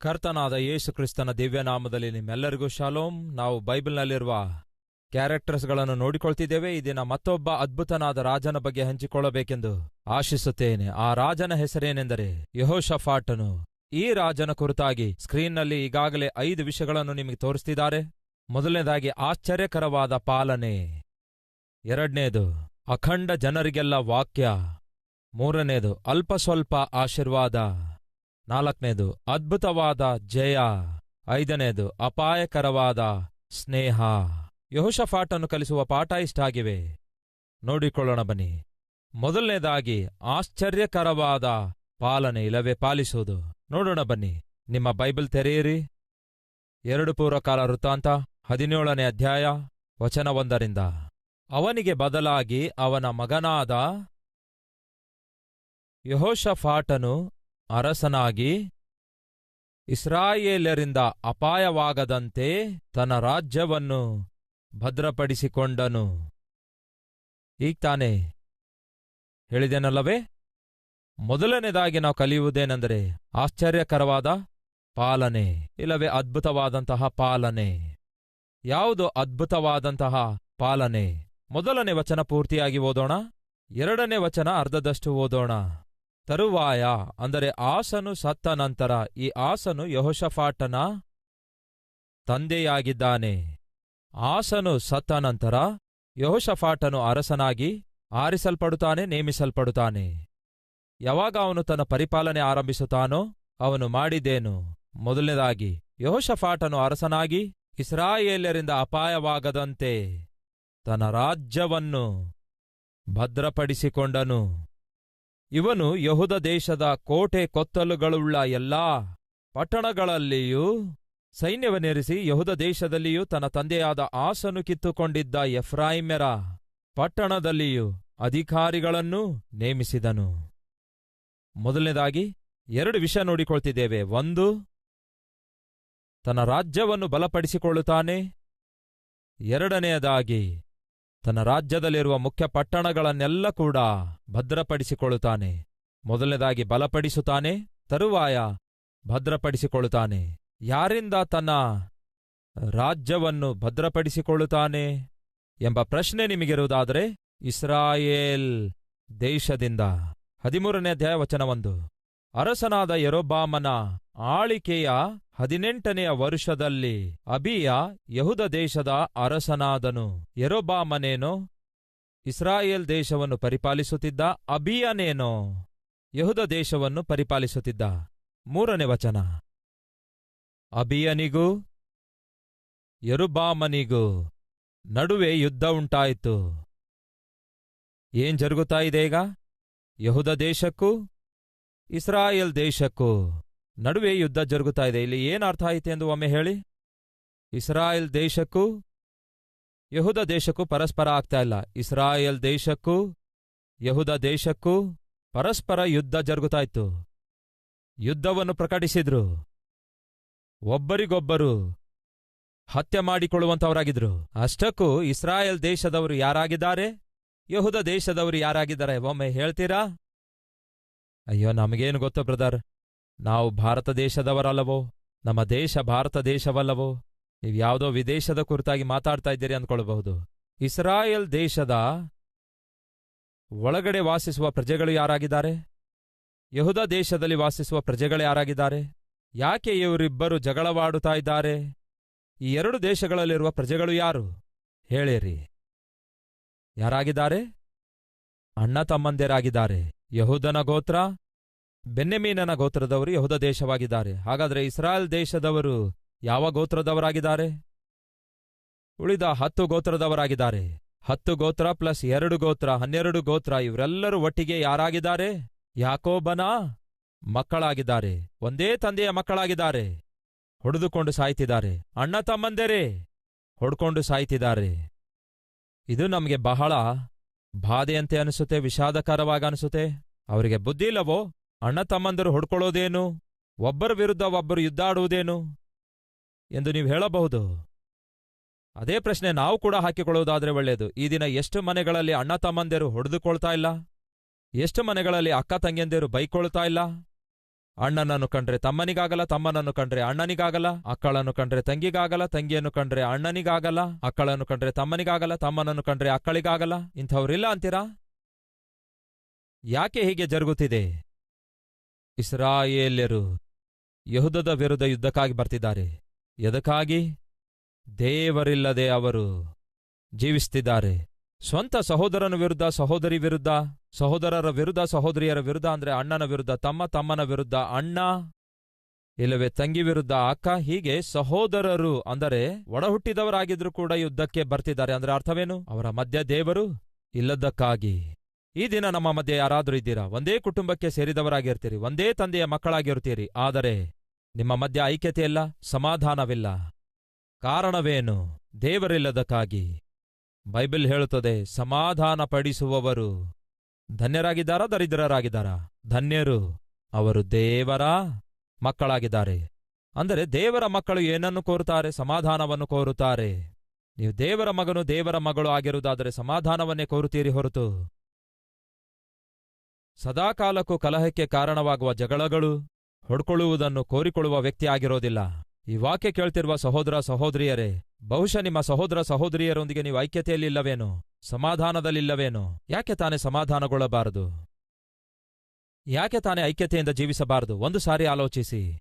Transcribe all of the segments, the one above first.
ಕರ್ತನಾದ ಯೇಸು ಕ್ರಿಸ್ತನ ದಿವ್ಯನಾಮದಲ್ಲಿ ನಿಮ್ಮೆಲ್ಲರಿಗೂ ಶಾಲೋಮ್ ನಾವು ಬೈಬಲ್ನಲ್ಲಿರುವ ಕ್ಯಾರೆಕ್ಟರ್ಸ್ಗಳನ್ನು ನೋಡಿಕೊಳ್ತಿದ್ದೇವೆ. ಈ ದಿನ ಮತ್ತೊಬ್ಬ ಅದ್ಭುತನಾದ ರಾಜನ ಬಗ್ಗೆ ಹಂಚಿಕೊಳ್ಳಬೇಕೆಂದು ಆಶಿಸುತ್ತೇನೆ. ಆ ರಾಜನ ಹೆಸರೇನೆಂದರೆ ಯಹೋಶಫಾಟನು ಈ ರಾಜನ ಕುರಿತಾಗಿ ಸ್ಕ್ರೀನ್ನಲ್ಲಿ ಈಗಾಗಲೇ ಐದು ವಿಷಯಗಳನ್ನು ನಿಮಗೆ ತೋರಿಸ್ತಿದ್ದಾರೆ. ಮೊದಲನೇದಾಗಿ, ಆಶ್ಚರ್ಯಕರವಾದ ಪಾಲನೆ. ಎರಡನೇದು, ಅಖಂಡ ಜನರಿಗೆಲ್ಲ ವಾಕ್ಯ. ಮೂರನೇದು ಅಲ್ಪ ಸ್ವಲ್ಪ ಆಶೀರ್ವಾದ. ನಾಲ್ಕನೇದು, ಅದ್ಭುತವಾದ ಜಯ. ಐದನೇದು, ಅಪಾಯಕರವಾದ ಸ್ನೇಹ. ಯಹುಶಫಾಟನ್ನು ಕಲಿಸುವ ಪಾಠ ಇಷ್ಟಾಗಿವೆ. ನೋಡಿಕೊಳ್ಳೋಣ ಬನ್ನಿ. ಮೊದಲನೇದಾಗಿ, ಆಶ್ಚರ್ಯಕರವಾದ ಪಾಲನೆ ಇಲ್ಲವೇ ಪಾಲಿಸುವುದು. ನೋಡೋಣ ಬನ್ನಿ. ನಿಮ್ಮ ಬೈಬಲ್ ತೆರೆಯಿರಿ. ಎರಡು ಪೂರ್ವಕಾಲ ವೃತ್ತಾಂತ, ಹದಿನೇಳನೇ ಅಧ್ಯಾಯ ವಚನವೊಂದರಿಂದ ಅವನಿಗೆ ಬದಲಾಗಿ ಅವನ ಮಗನಾದ ಯಹೋಷಫಾಟನು ಅರಸನಾಗಿ ಇಸ್ರಾಯೇಲರಿಂದ ಅಪಾಯವಾಗದಂತೆ ತನ್ನ ರಾಜ್ಯವನ್ನು ಭದ್ರಪಡಿಸಿಕೊಂಡನು. ಈಗ ತಾನೇ ಹೇಳಿದೆನಲ್ಲವೇ? ಮೊದಲನೇದಾಗಿ ನಾವು ಕಲಿಯುವುದೇನೆಂದರೆ ಆಶ್ಚರ್ಯಕರವಾದ ಪಾಲನೆ, ಇಲ್ಲವೇ ಅದ್ಭುತವಾದಂತಹ ಪಾಲನೆ. ಯಾವುದು ಅದ್ಭುತವಾದಂತಹ ಪಾಲನೆ? ಮೊದಲನೇ ವಚನ ಪೂರ್ತಿಯಾಗಿ ಓದೋಣ, ಎರಡನೇ ವಚನ ಅರ್ಧದಷ್ಟು ಓದೋಣ. ತರುವಾಯ, ಅಂದರೆ ಆಸನು ಸತ್ತ ನಂತರ ಈ ಆಸನು ಯಹೋಷಫಾಟನ ತಂದೆಯಾಗಿದ್ದಾನೆ. ಆಸನು ಸತ್ತ ನಂತರ ಯಹೋಷಫಾಟನು ಅರಸನಾಗಿ ಆರಿಸಲ್ಪಡುತ್ತಾನೆ, ನೇಮಿಸಲ್ಪಡುತ್ತಾನೆ. ಯಾವಾಗ ಅವನು ತನ್ನ ಪರಿಪಾಲನೆ ಆರಂಭಿಸುತ್ತಾನೋ ಅವನು ಮಾಡಿದ್ದೇನು. ಮೊದಲನೇದಾಗಿ, ಯಹೋಷಫಾಟನು ಅರಸನಾಗಿ ಇಸ್ರಾಯೇಲ್ಯರಿಂದ ಅಪಾಯವಾಗದಂತೆ ತನ್ನ ರಾಜ್ಯವನ್ನು ಭದ್ರಪಡಿಸಿಕೊಂಡನು. ಇವನು ಯಹುದ ದೇಶದ ಕೋಟೆ ಕೊತ್ತಲುಗಳುಳ್ಳ ಎಲ್ಲಾ ಪಟ್ಟಣಗಳಲ್ಲಿಯೂ ಸೈನ್ಯವನ್ನೆರಿಸಿ ಯಹುದ ದೇಶದಲ್ಲಿಯೂ ತನ್ನ ತಂದೆಯಾದ ಆಸನು ಕಿತ್ತುಕೊಂಡಿದ್ದ ಎಫ್ರಾಯಿಮ್ಯರ ಪಟ್ಟಣದಲ್ಲಿಯೂ ಅಧಿಕಾರಿಗಳನ್ನು ನೇಮಿಸಿದನು. ಮೊದಲನೇದಾಗಿ ಎರಡು ವಿಷಯ ನೋಡಿಕೊಳ್ತಿದ್ದೇವೆ. ಒಂದು, ತನ್ನ ರಾಜ್ಯವನ್ನು ಬಲಪಡಿಸಿಕೊಳ್ಳುತ್ತಾನೆ. ಎರಡನೆಯದಾಗಿ ತನ್ನ ರಾಜ್ಯದಲ್ಲಿರುವ ಮುಖ್ಯ ಪಟ್ಟಣಗಳನ್ನೆಲ್ಲ ಕೂಡ ಭದ್ರಪಡಿಸಿಕೊಳ್ಳುತ್ತಾನೆ. ಮೊದಲನೇದಾಗಿ ಬಲಪಡಿಸುತ್ತಾನೆ, ತರುವಾಯ ಭದ್ರಪಡಿಸಿಕೊಳ್ಳುತ್ತಾನೆ. ಯಾರಿಂದ ತನ್ನ ರಾಜ್ಯವನ್ನು ಭದ್ರಪಡಿಸಿಕೊಳ್ಳುತ್ತಾನೆ ಎಂಬ ಪ್ರಶ್ನೆ ನಿಮಗಿರುವುದಾದರೆ, ಇಸ್ರಾಯೇಲ್ ದೇಶದಿಂದ. ಹದಿಮೂರನೇ ಅಧ್ಯಾಯ ವಚನವೊಂದು. ಅರಸನಾದ ಯರೊಬ್ಬಾಮನ ಆಳಿಕೆಯ ಹದಿನೆಂಟನೆಯ ವರುಷದಲ್ಲಿ ಅಬಿಯ ಯಹುದ ದೇಶದ ಅರಸನಾದನು. ಯರೊಬಾಮನೇನೋ ಇಸ್ರಾಯೇಲ್ ದೇಶವನ್ನು ಪರಿಪಾಲಿಸುತ್ತಿದ್ದ, ಅಬಿಯನೇನೋ ಯಹುದ ದೇಶವನ್ನು ಪರಿಪಾಲಿಸುತ್ತಿದ್ದ. ಮೂರನೇ ವಚನ. ಅಬಿಯನಿಗೂ ಯರುಬಾಮನಿಗೂ ನಡುವೆ ಯುದ್ಧ ಉಂಟಾಯಿತು. ಏನ್ ಜರುಗುತ್ತಾ ಇದೆ ಈಗ? ಯಹುದ ದೇಶಕ್ಕೂ ಇಸ್ರಾಯೇಲ್ ದೇಶಕ್ಕೂ. ನಡುವೆ ಯುದ್ಧ ಜರುಗುತ್ತಾ ಇದೆ. ಇಲ್ಲಿ ಏನು ಅರ್ಥ ಆಯಿತು ಎಂದು ಒಮ್ಮೆ ಹೇಳಿ. ಇಸ್ರಾಯೇಲ್ ದೇಶಕ್ಕೂ, ಯಹುದ ದೇಶಕ್ಕೂ ಪರಸ್ಪರ ಆಗ್ತಾ ಇಲ್ಲ. ಇಸ್ರಾಯೇಲ್ ದೇಶಕ್ಕೂ, ಯಹುದ ದೇಶಕ್ಕೂ ಪರಸ್ಪರ ಯುದ್ಧ ಜರುಗುತ್ತಾ ಇತ್ತು. ಯುದ್ಧವನ್ನು ಪ್ರಕಟಿಸಿದ್ರು. ಒಬ್ಬರಿಗೊಬ್ಬರು ಹತ್ಯೆ ಮಾಡಿಕೊಳ್ಳುವಂತವರಾಗಿದ್ರು ಅಷ್ಟಕ್ಕೂ ಇಸ್ರಾಯೇಲ್ ದೇಶದವರು ಯಾರಾಗಿದ್ದಾರೆ? ಯಹುದ ದೇಶದವರು ಯಾರಾಗಿದ್ದಾರೆ? ಒಮ್ಮೆ ಹೇಳ್ತೀರಾ? ಅಯ್ಯೋ, ನಮಗೇನು ಗೊತ್ತು ಬ್ರದರ್? ನಾವು ಭಾರತ ದೇಶದವರಲ್ಲವೋ? ನಮ್ಮ ದೇಶ ಭಾರತ ದೇಶವಲ್ಲವೋ? ನೀವು ಯಾವುದೋ ವಿದೇಶದ ಕುರಿತಾಗಿ ಮಾತಾಡ್ತಾ ಇದ್ದೀರಿ ಅಂದ್ಕೊಳ್ಬಹುದು. ಇಸ್ರಾಯೇಲ್ ದೇಶದ ಒಳಗಡೆ ವಾಸಿಸುವ ಪ್ರಜೆಗಳು ಯಾರಾಗಿದ್ದಾರೆ? ಯಹುದ ದೇಶದಲ್ಲಿ ವಾಸಿಸುವ ಪ್ರಜೆಗಳು ಯಾರಾಗಿದ್ದಾರೆ? ಯಾಕೆ ಇವರಿಬ್ಬರು ಜಗಳವಾಡುತ್ತಾ ಇದ್ದಾರೆ? ಈ ಎರಡು ದೇಶಗಳಲ್ಲಿರುವ ಪ್ರಜೆಗಳು ಯಾರು? ಹೇಳಿರಿ. ಯಾರಾಗಿದ್ದಾರೆ? ಅಣ್ಣ ತಮ್ಮಂದಿರಾಗಿದ್ದಾರೆ. ಯಹುದನ ಗೋತ್ರ ಬೆನ್ನೆಮೀನನ ಗೋತ್ರದವರು ಯಹುದ ದೇಶವಾಗಿದ್ದಾರೆ. ಹಾಗಾದರೆ ಇಸ್ರಾಯೇಲ್ ದೇಶದವರು ಯಾವ ಗೋತ್ರದವರಾಗಿದ್ದಾರೆ? ಉಳಿದ ಹತ್ತು ಗೋತ್ರದವರಾಗಿದ್ದಾರೆ. ಹತ್ತು ಗೋತ್ರ ಪ್ಲಸ್ ಎರಡು ಗೋತ್ರ, ಹನ್ನೆರಡು ಗೋತ್ರ, ಇವರೆಲ್ಲರೂ ಒಟ್ಟಿಗೆ ಯಾರಾಗಿದ್ದಾರೆ? ಯಾಕೋಬನ ಮಕ್ಕಳಾಗಿದ್ದಾರೆ. ಒಂದೇ ತಂದೆಯ ಮಕ್ಕಳಾಗಿದ್ದಾರೆ. ಹೊಡೆದುಕೊಂಡು ಸಾಯ್ತಿದ್ದಾರೆ. ಅಣ್ಣ ತಮ್ಮಂದೆರೇ, ಹೊಡ್ಕೊಂಡು ಸಾಯ್ತಿದ್ದಾರೆ. ಇದು ನಮಗೆ ಬಹಳ ಬಾಧೆಯಂತೆ ಅನಿಸುತ್ತೆ, ವಿಷಾದಕರವಾಗಿ ಅನಿಸುತ್ತೆ. ಅವರಿಗೆ ಬುದ್ಧಿಲ್ಲವೋ ಅಣ್ಣ ತಮ್ಮಂದರು ಹೊಡ್ಕೊಳ್ಳೋದೇನು? ಒಬ್ಬರ ವಿರುದ್ಧ ಒಬ್ಬರು ಯುದ್ಧಾಡುವುದೇನು ಎಂದು ನೀವು ಹೇಳಬಹುದು. ಅದೇ ಪ್ರಶ್ನೆ ನಾವು ಕೂಡ ಹಾಕಿಕೊಳ್ಳುವುದಾದ್ರೆ ಒಳ್ಳೆಯದು. ಈ ದಿನ ಎಷ್ಟು ಮನೆಗಳಲ್ಲಿ ಅಣ್ಣ ತಮ್ಮಂದಿರು ಹೊಡೆದುಕೊಳ್ತಾ ಇಲ್ಲ? ಎಷ್ಟು ಮನೆಗಳಲ್ಲಿ ಅಕ್ಕ ತಂಗಿಯಂದಿರು ಬೈಕೊಳ್ತಾ ಇಲ್ಲ? ಅಣ್ಣನನ್ನು ಕಂಡ್ರೆ ತಮ್ಮನಿಗಾಗಲ್ಲ, ತಮ್ಮನನ್ನು ಕಂಡ್ರೆ ಅಣ್ಣನಿಗಾಗಲ್ಲ, ಅಕ್ಕಳನ್ನು ಕಂಡ್ರೆ ತಂಗಿಗಾಗಲ್ಲ, ತಂಗಿಯನ್ನು ಕಂಡ್ರೆ ಅಣ್ಣನಿಗಾಗಲ್ಲ, ಅಕ್ಕಳನ್ನು ಕಂಡ್ರೆ ತಮ್ಮನಿಗಾಗಲ್ಲ, ತಮ್ಮನನ್ನು ಕಂಡ್ರೆ ಅಕ್ಕಳಿಗಾಗಲ್ಲ. ಇಂಥವ್ರಿಲ್ಲ ಅಂತೀರಾ? ಯಾಕೆ ಹೀಗೆ ಜರುಗುತ್ತಿದೆ? ಇಸ್ರಾಯೇಲ್ಯರು ಯಹುದದ ವಿರುದ್ಧ ಯುದ್ಧಕ್ಕಾಗಿ ಬರ್ತಿದ್ದಾರೆ. ಎದಕ್ಕಾಗಿ? ದೇವರಿಲ್ಲದೆ ಅವರು ಜೀವಿಸ್ತಿದ್ದಾರೆ ಸ್ವಂತ ಸಹೋದರನ ವಿರುದ್ಧ ಸಹೋದರಿ ವಿರುದ್ಧ, ಸಹೋದರರ ವಿರುದ್ಧ, ಸಹೋದರಿಯರ ವಿರುದ್ಧ ಅಂದ್ರೆ ಅಣ್ಣನ ವಿರುದ್ಧ, ತಮ್ಮ ತಮ್ಮನ ವಿರುದ್ಧ, ಅಣ್ಣ ಇಲ್ಲವೇ ತಂಗಿ ವಿರುದ್ಧ, ಅಕ್ಕ ಹೀಗೆ ಸಹೋದರರು ಅಂದರೆ ಒಡಹುಟ್ಟಿದವರಾಗಿದ್ರೂ ಕೂಡ ಯುದ್ಧಕ್ಕೆ ಬರ್ತಿದ್ದಾರೆ. ಅಂದ್ರೆ ಅರ್ಥವೇನು? ಅವರ ಮಧ್ಯ ದೇವರು ಇಲ್ಲದಕ್ಕಾಗಿ ಈ ದಿನ ನಮ್ಮ ಮಧ್ಯೆ ಯಾರಾದರೂ ಇದ್ದೀರಾ? ಒಂದೇ ಕುಟುಂಬಕ್ಕೆ ಸೇರಿದವರಾಗಿರ್ತೀರಿ, ಒಂದೇ ತಂದೆಯ ಮಕ್ಕಳಾಗಿರ್ತೀರಿ. ಆದರೆ ನಿಮ್ಮ ಮಧ್ಯ ಐಕ್ಯತೆಯಿಲ್ಲ, ಸಮಾಧಾನವಿಲ್ಲ. ಕಾರಣವೇನು? ದೇವರಿಲ್ಲದಕ್ಕಾಗಿ. ಬೈಬಲ್ ಹೇಳುತ್ತದೆ ಸಮಾಧಾನ ಪಡಿಸುವವರು ಧನ್ಯರಾಗಿದ್ದಾರಾ, ದರಿದ್ರರಾಗಿದ್ದಾರಾ? ಧನ್ಯರು, ಅವರು ದೇವರ ಮಕ್ಕಳಾಗಿದ್ದಾರೆ. ಅಂದರೆ ದೇವರ ಮಕ್ಕಳು ಏನನ್ನು ಕೋರುತ್ತಾರೆ? ಸಮಾಧಾನವನ್ನು ಕೋರುತ್ತಾರೆ. ನೀವು ದೇವರ ಮಗನು ದೇವರ ಮಗಳು ಆಗಿರುವುದಾದರೆ ಸಮಾಧಾನವನ್ನೇ ಕೋರುತ್ತೀರಿ ಹೊರತು ಸದಾಕಾಲಕ್ಕೂ ಕಲಹಕ್ಕೆ ಕಾರಣವಾಗುವ ಜಗಳಗಳು ಹೊಡ್ಕೊಳ್ಳುವುದನ್ನು ಕೋರಿಕೊಳ್ಳುವ ವ್ಯಕ್ತಿ ಆಗಿರೋದಿಲ್ಲ ಈ ವಾಕ್ಯ ಕೇಳ್ತಿರುವ ಸಹೋದರ ಸಹೋದರಿಯರೇ, ಬಹುಶಃ ನಿಮ್ಮ ಸಹೋದರ ಸಹೋದರಿಯರೊಂದಿಗೆ ನೀವು ಐಕ್ಯತೆಯಲ್ಲಿಲ್ಲವೇನು, ಸಮಾಧಾನದಲ್ಲಿಲ್ಲವೇನು, ಯಾಕೆ ತಾನೇ ಸಮಾಧಾನಗೊಳ್ಳಬಾರದು? ಯಾಕೆ ತಾನೇ ಐಕ್ಯತೆಯಿಂದ ಜೀವಿಸಬಾರದು? ಒಂದು ಸಾರಿ ಆಲೋಚಿಸಿ.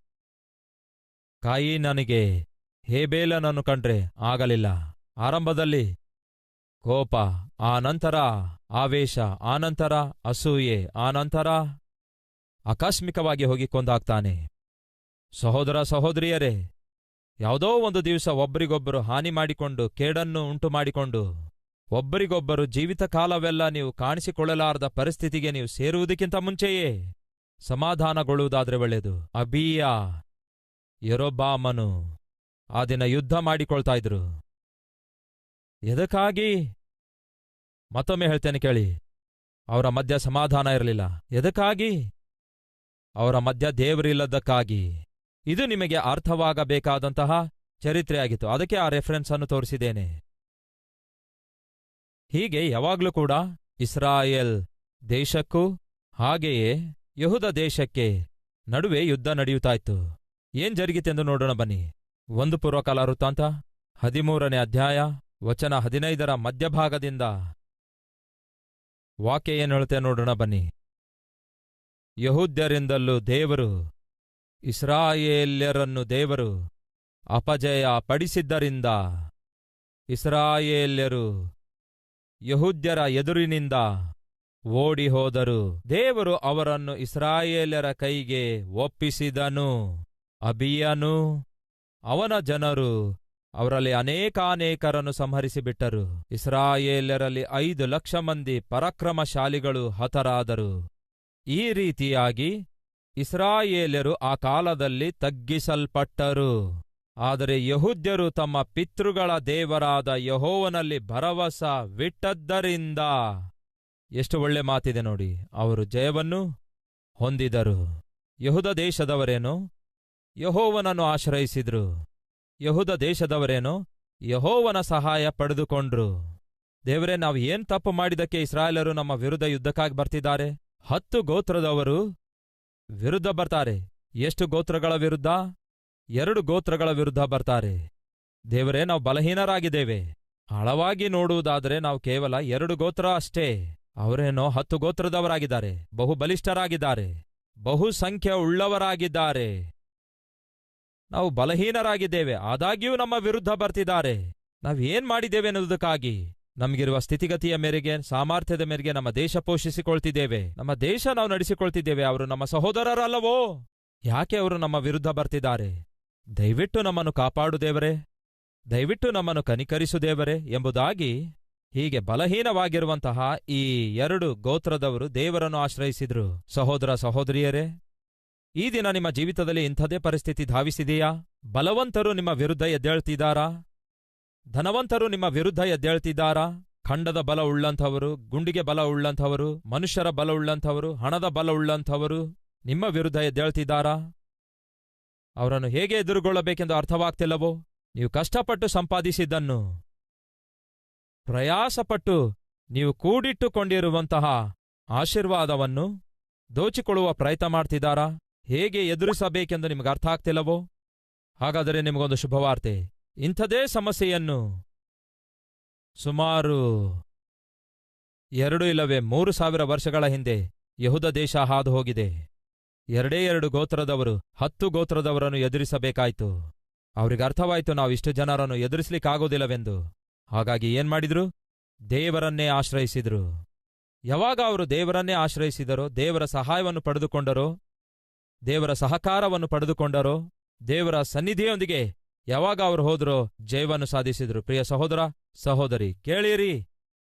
ಕಾಯಿ ನನಗೆ ಹೇಬೇಲನನ್ನು ಕಂಡ್ರೆ ಆಗಲಿಲ್ಲ. ಆರಂಭದಲ್ಲಿ ಕೋಪ ಆನಂತರ ಆವೇಶ, ಆನಂತರ ಅಸೂಯೆ, ಆನಂತರ ಆಕಸ್ಮಿಕವಾಗಿ ಹೋಗಿ ಕೊಂದಾಗ್ತಾನೆ ಸಹೋದರ, ಸಹೋದರಿಯರೇ, ಯಾವುದೋ ಒಂದು ದಿವಸ ಒಬ್ಬರಿಗೊಬ್ಬರು ಹಾನಿ ಮಾಡಿಕೊಂಡು, ಕೇಡನ್ನು ಉಂಟು ಮಾಡಿಕೊಂಡು ಒಬ್ಬರಿಗೊಬ್ಬರು ಜೀವಿತ ಕಾಲವೆಲ್ಲ ನೀವು ಕಾಣಿಸಿಕೊಳ್ಳಲಾರದ ಪರಿಸ್ಥಿತಿಗೆ ನೀವು ಸೇರುವುದಕ್ಕಿಂತ ಮುಂಚೆಯೇ ಸಮಾಧಾನಗೊಳ್ಳುವುದಾದ್ರೆ ಒಳ್ಳೆಯದು. ಅಬೀಯ ಯರೊಬ್ಬಾಮನು ಆ ದಿನ ಯುದ್ಧ ಮಾಡಿಕೊಳ್ತಾ ಇದ್ರು. ಎದಕ್ಕಾಗಿ ಮತ್ತೊಮ್ಮೆ ಹೇಳ್ತೇನೆ ಕೇಳಿ. ಅವರ ಮಧ್ಯ ಸಮಾಧಾನ ಇರಲಿಲ್ಲ. ಎದಕ್ಕಾಗಿ? ಅವರ ಮಧ್ಯ ದೇವರಿಲ್ಲದಕ್ಕಾಗಿ ಇದು ನಿಮಗೆ ಅರ್ಥವಾಗಬೇಕಾದಂತಹ ಚರಿತ್ರೆಯಾಗಿತ್ತು. ಅದಕ್ಕೆ ಆ ರೆಫರೆನ್ಸ್ ಅನ್ನು ತೋರಿಸಿದ್ದೇನೆ. ಹೀಗೆ ಯಾವಾಗಲೂ ಕೂಡ ಇಸ್ರಾಯೇಲ್ ದೇಶಕ್ಕೂ ಹಾಗೆಯೇ ಯಹುದ ದೇಶಕ್ಕೆ ನಡುವೆ ಯುದ್ಧ ನಡೆಯುತ್ತಾ ಇತ್ತು. ಏನ್ ಜರುಗಿತೆಂದು ನೋಡೋಣ ಬನ್ನಿ. ಒಂದು ಪೂರ್ವಕಾಲ ವೃತ್ತಾಂತ, ಹದಿಮೂರನೇ ಅಧ್ಯಾಯ, ವಚನ ಹದಿನೈದರ ಮಧ್ಯಭಾಗದಿಂದ. ವಾಕ್ಯ ಏನು ಹೇಳುತ್ತೆ ನೋಡೋಣ, ಬನ್ನಿ. ಯಹೂದ್ಯರಿಂದಲೂ ದೇವರು, ಇಸ್ರಾಯೇಲ್ಯರನ್ನು ದೇವರು ಅಪಜಯ ಪಡಿಸಿದ್ದರಿಂದ ಇಸ್ರಾಯೇಲ್ಯರು ಯಹೂದ್ಯರ ಎದುರಿನಿಂದ ಓಡಿ ಹೋದರು ದೇವರು ಅವರನ್ನು ಇಸ್ರಾಯೇಲ್ಯರ ಕೈಗೆ ಒಪ್ಪಿಸಿದನು, ಅಬಿಯನು, ಅವನ ಜನರು ಅವರಲ್ಲಿ ಅನೇಕಾನೇಕರನ್ನು ಸಂಹರಿಸಿಬಿಟ್ಟರು. ಇಸ್ರಾಯೇಲ್ಯರಲ್ಲಿ ಐದು ಲಕ್ಷ ಮಂದಿ ಪರಾಕ್ರಮಶಾಲಿಗಳು ಹತರಾದರು. ಈ ರೀತಿಯಾಗಿ ಇಸ್ರಾಯೇಲ್ಯರು ಆ ಕಾಲದಲ್ಲಿ ತಗ್ಗಿಸಲ್ಪಟ್ಟರು. ಆದರೆ ಯಹುದ್ಯರು ತಮ್ಮ ಪಿತೃಗಳ ದೇವರಾದ ಯಹೋವನಲ್ಲಿ ಭರವಸ ವಿಟ್ಟದ್ದರಿಂದ. ಎಷ್ಟು ಒಳ್ಳೆ ಮಾತಿದೆ ನೋಡಿ, ಅವರು ಜಯವನ್ನು ಹೊಂದಿದರು. ಯಹುದ ದೇಶದವರೇನು? ಯಹೋವನನ್ನು ಆಶ್ರಯಿಸಿದ್ರು. ಯಹುದ ದೇಶದವರೇನೋ ಯಹೋವನ ಸಹಾಯ ಪಡೆದುಕೊಂಡ್ರು. ದೇವರೇ, ನಾವು ಏನ್ ತಪ್ಪು ಮಾಡಿದಕ್ಕೆ ಇಸ್ರಾಯೇಲರು ನಮ್ಮ ವಿರುದ್ಧ ಯುದ್ಧಕ್ಕಾಗಿ ಬರ್ತಿದ್ದಾರೆ? ಹತ್ತು ಗೋತ್ರದವರು ವಿರುದ್ಧ ಬರ್ತಾರೆ. ಎಷ್ಟು ಗೋತ್ರಗಳ ವಿರುದ್ಧ? ಎರಡು ಗೋತ್ರಗಳ ವಿರುದ್ಧ ಬರ್ತಾರೆ. ದೇವರೇ, ನಾವು ಬಲಹೀನರಾಗಿದ್ದೇವೆ. ಆಳವಾಗಿ ನೋಡುವುದಾದರೆ ನಾವು ಕೇವಲ ಎರಡು ಗೋತ್ರ ಅಷ್ಟೇ. ಅವರೇನೋ ಹತ್ತು ಗೋತ್ರದವರಾಗಿದ್ದಾರೆ. ಬಹು ಬಲಿಷ್ಠರಾಗಿದ್ದಾರೆ ಬಹುಸಂಖ್ಯೆ ಉಳ್ಳವರಾಗಿದ್ದಾರೆ ನಾವು ಬಲಹೀನರಾಗಿದ್ದೇವೆ, ಆದಾಗ್ಯೂ ನಮ್ಮ ವಿರುದ್ಧ ಬರ್ತಿದ್ದಾರೆ. ನಾವೇನ್ ಮಾಡಿದ್ದೇವೆ ಎನ್ನುವುದಕ್ಕಾಗಿ ನಮಗಿರುವ ಸ್ಥಿತಿಗತಿಯ ಮೇರೆಗೆ, ಸಾಮರ್ಥ್ಯದ ಮೇರೆಗೆ ನಮ್ಮ ದೇಶ ಪೋಷಿಸಿಕೊಳ್ತಿದ್ದೇವೆ. ನಮ್ಮ ದೇಶ ನಾವು ನಡೆಸಿಕೊಳ್ತಿದ್ದೇವೆ. ಅವರು ನಮ್ಮ ಸಹೋದರರಲ್ಲವೋ? ಯಾಕೆ ಅವರು ನಮ್ಮ ವಿರುದ್ಧ ಬರ್ತಿದ್ದಾರೆ? ದಯವಿಟ್ಟು ನಮ್ಮನ್ನು ಕಾಪಾಡು ದೇವರೇ. ದಯವಿಟ್ಟು ನಮ್ಮನ್ನು ಕನಿಕರಿಸು ದೇವರೇ ಎಂಬುದಾಗಿ ಹೀಗೆ ಬಲಹೀನವಾಗಿರುವಂತಹ ಈ ಎರಡು ಗೋತ್ರದವರು ದೇವರನ್ನು ಆಶ್ರಯಿಸಿದ್ರು. ಸಹೋದರ ಸಹೋದರಿಯರೇ ಈ ದಿನ ನಿಮ್ಮ ಜೀವಿತದಲ್ಲಿ ಇಂಥದೇ ಪರಿಸ್ಥಿತಿ ಧಾವಿಸಿದೆಯಾ? ಬಲವಂತರು ನಿಮ್ಮ ವಿರುದ್ಧ ಎದ್ದೇಳ್ತಿದ್ದಾರಾ? ಧನವಂತರು ನಿಮ್ಮ ವಿರುದ್ಧ ಎದ್ದೇಳ್ತಿದ್ದಾರಾ? ಖಂಡದ ಬಲ ಉಳ್ಳಂಥವರು, ಗುಂಡಿಗೆ ಬಲ ಉಳ್ಳಂಥವರು, ಮನುಷ್ಯರ ಬಲ ಉಳ್ಳಂಥವರು, ಹಣದ ಬಲ ಉಳ್ಳಂಥವರು ನಿಮ್ಮ ವಿರುದ್ಧ ಎದ್ದೇಳ್ತಿದ್ದಾರಾ? ಅವರನ್ನು ಹೇಗೆ ಎದುರುಗೊಳ್ಳಬೇಕೆಂದು ಅರ್ಥವಾಗ್ತಿಲ್ಲವೋ? ನೀವು ಕಷ್ಟಪಟ್ಟು ಸಂಪಾದಿಸಿದ್ದನ್ನು, ಪ್ರಯಾಸಪಟ್ಟು ನೀವು ಕೂಡಿಟ್ಟುಕೊಂಡಿರುವಂತಹ ಆಶೀರ್ವಾದವನ್ನು ದೋಚಿಕೊಳ್ಳುವ ಪ್ರಯತ್ನ ಮಾಡ್ತಿದ್ದಾರಾ? ಹೇಗೆ ಎದುರಿಸಬೇಕೆಂದು ನಿಮಗೆ ಅರ್ಥ ಆಗ್ತಿಲ್ಲವೋ? ಹಾಗಾದರೆ ನಿಮಗೊಂದು ಶುಭವಾರ್ತೆ. ಇಂಥದೇ ಸಮಸ್ಯೆಯನ್ನು ಸುಮಾರು ಎರಡು ಇಲ್ಲವೇ ಮೂರು ಸಾವಿರ ವರ್ಷಗಳ ಹಿಂದೆ ಯಹುದ ದೇಶ ಹಾದು ಹೋಗಿದೆ ಎರಡೇ ಎರಡು ಗೋತ್ರದವರು, ಹತ್ತು ಗೋತ್ರದವರನ್ನು ಎದುರಿಸಬೇಕಾಯಿತು. ಅವರಿಗೆ ಅರ್ಥವಾಯಿತು ನಾವು ಇಷ್ಟು ಜನರನ್ನು ಎದುರಿಸ್ಲಿಕ್ಕಾಗೋದಿಲ್ಲವೆಂದು. ಹಾಗಾಗಿ ಏನ್ ಮಾಡಿದ್ರು? ದೇವರನ್ನೇ ಆಶ್ರಯಿಸಿದ್ರು. ಯಾವಾಗ ಅವರು ದೇವರನ್ನೇ ಆಶ್ರಯಿಸಿದರೋ, ದೇವರ ಸಹಾಯವನ್ನು ಪಡೆದುಕೊಂಡರೋ ದೇವರ ಸಹಕಾರವನ್ನು ಪಡೆದುಕೊಂಡರೋ, ದೇವರ ಸನ್ನಿಧಿಯೊಂದಿಗೆ ಯಾವಾಗ ಅವರು ಹೋದರೋ ಜಯವನ್ನು ಸಾಧಿಸಿದ್ರು. ಪ್ರಿಯ ಸಹೋದರ, ಸಹೋದರಿ, ಕೇಳಿರಿ,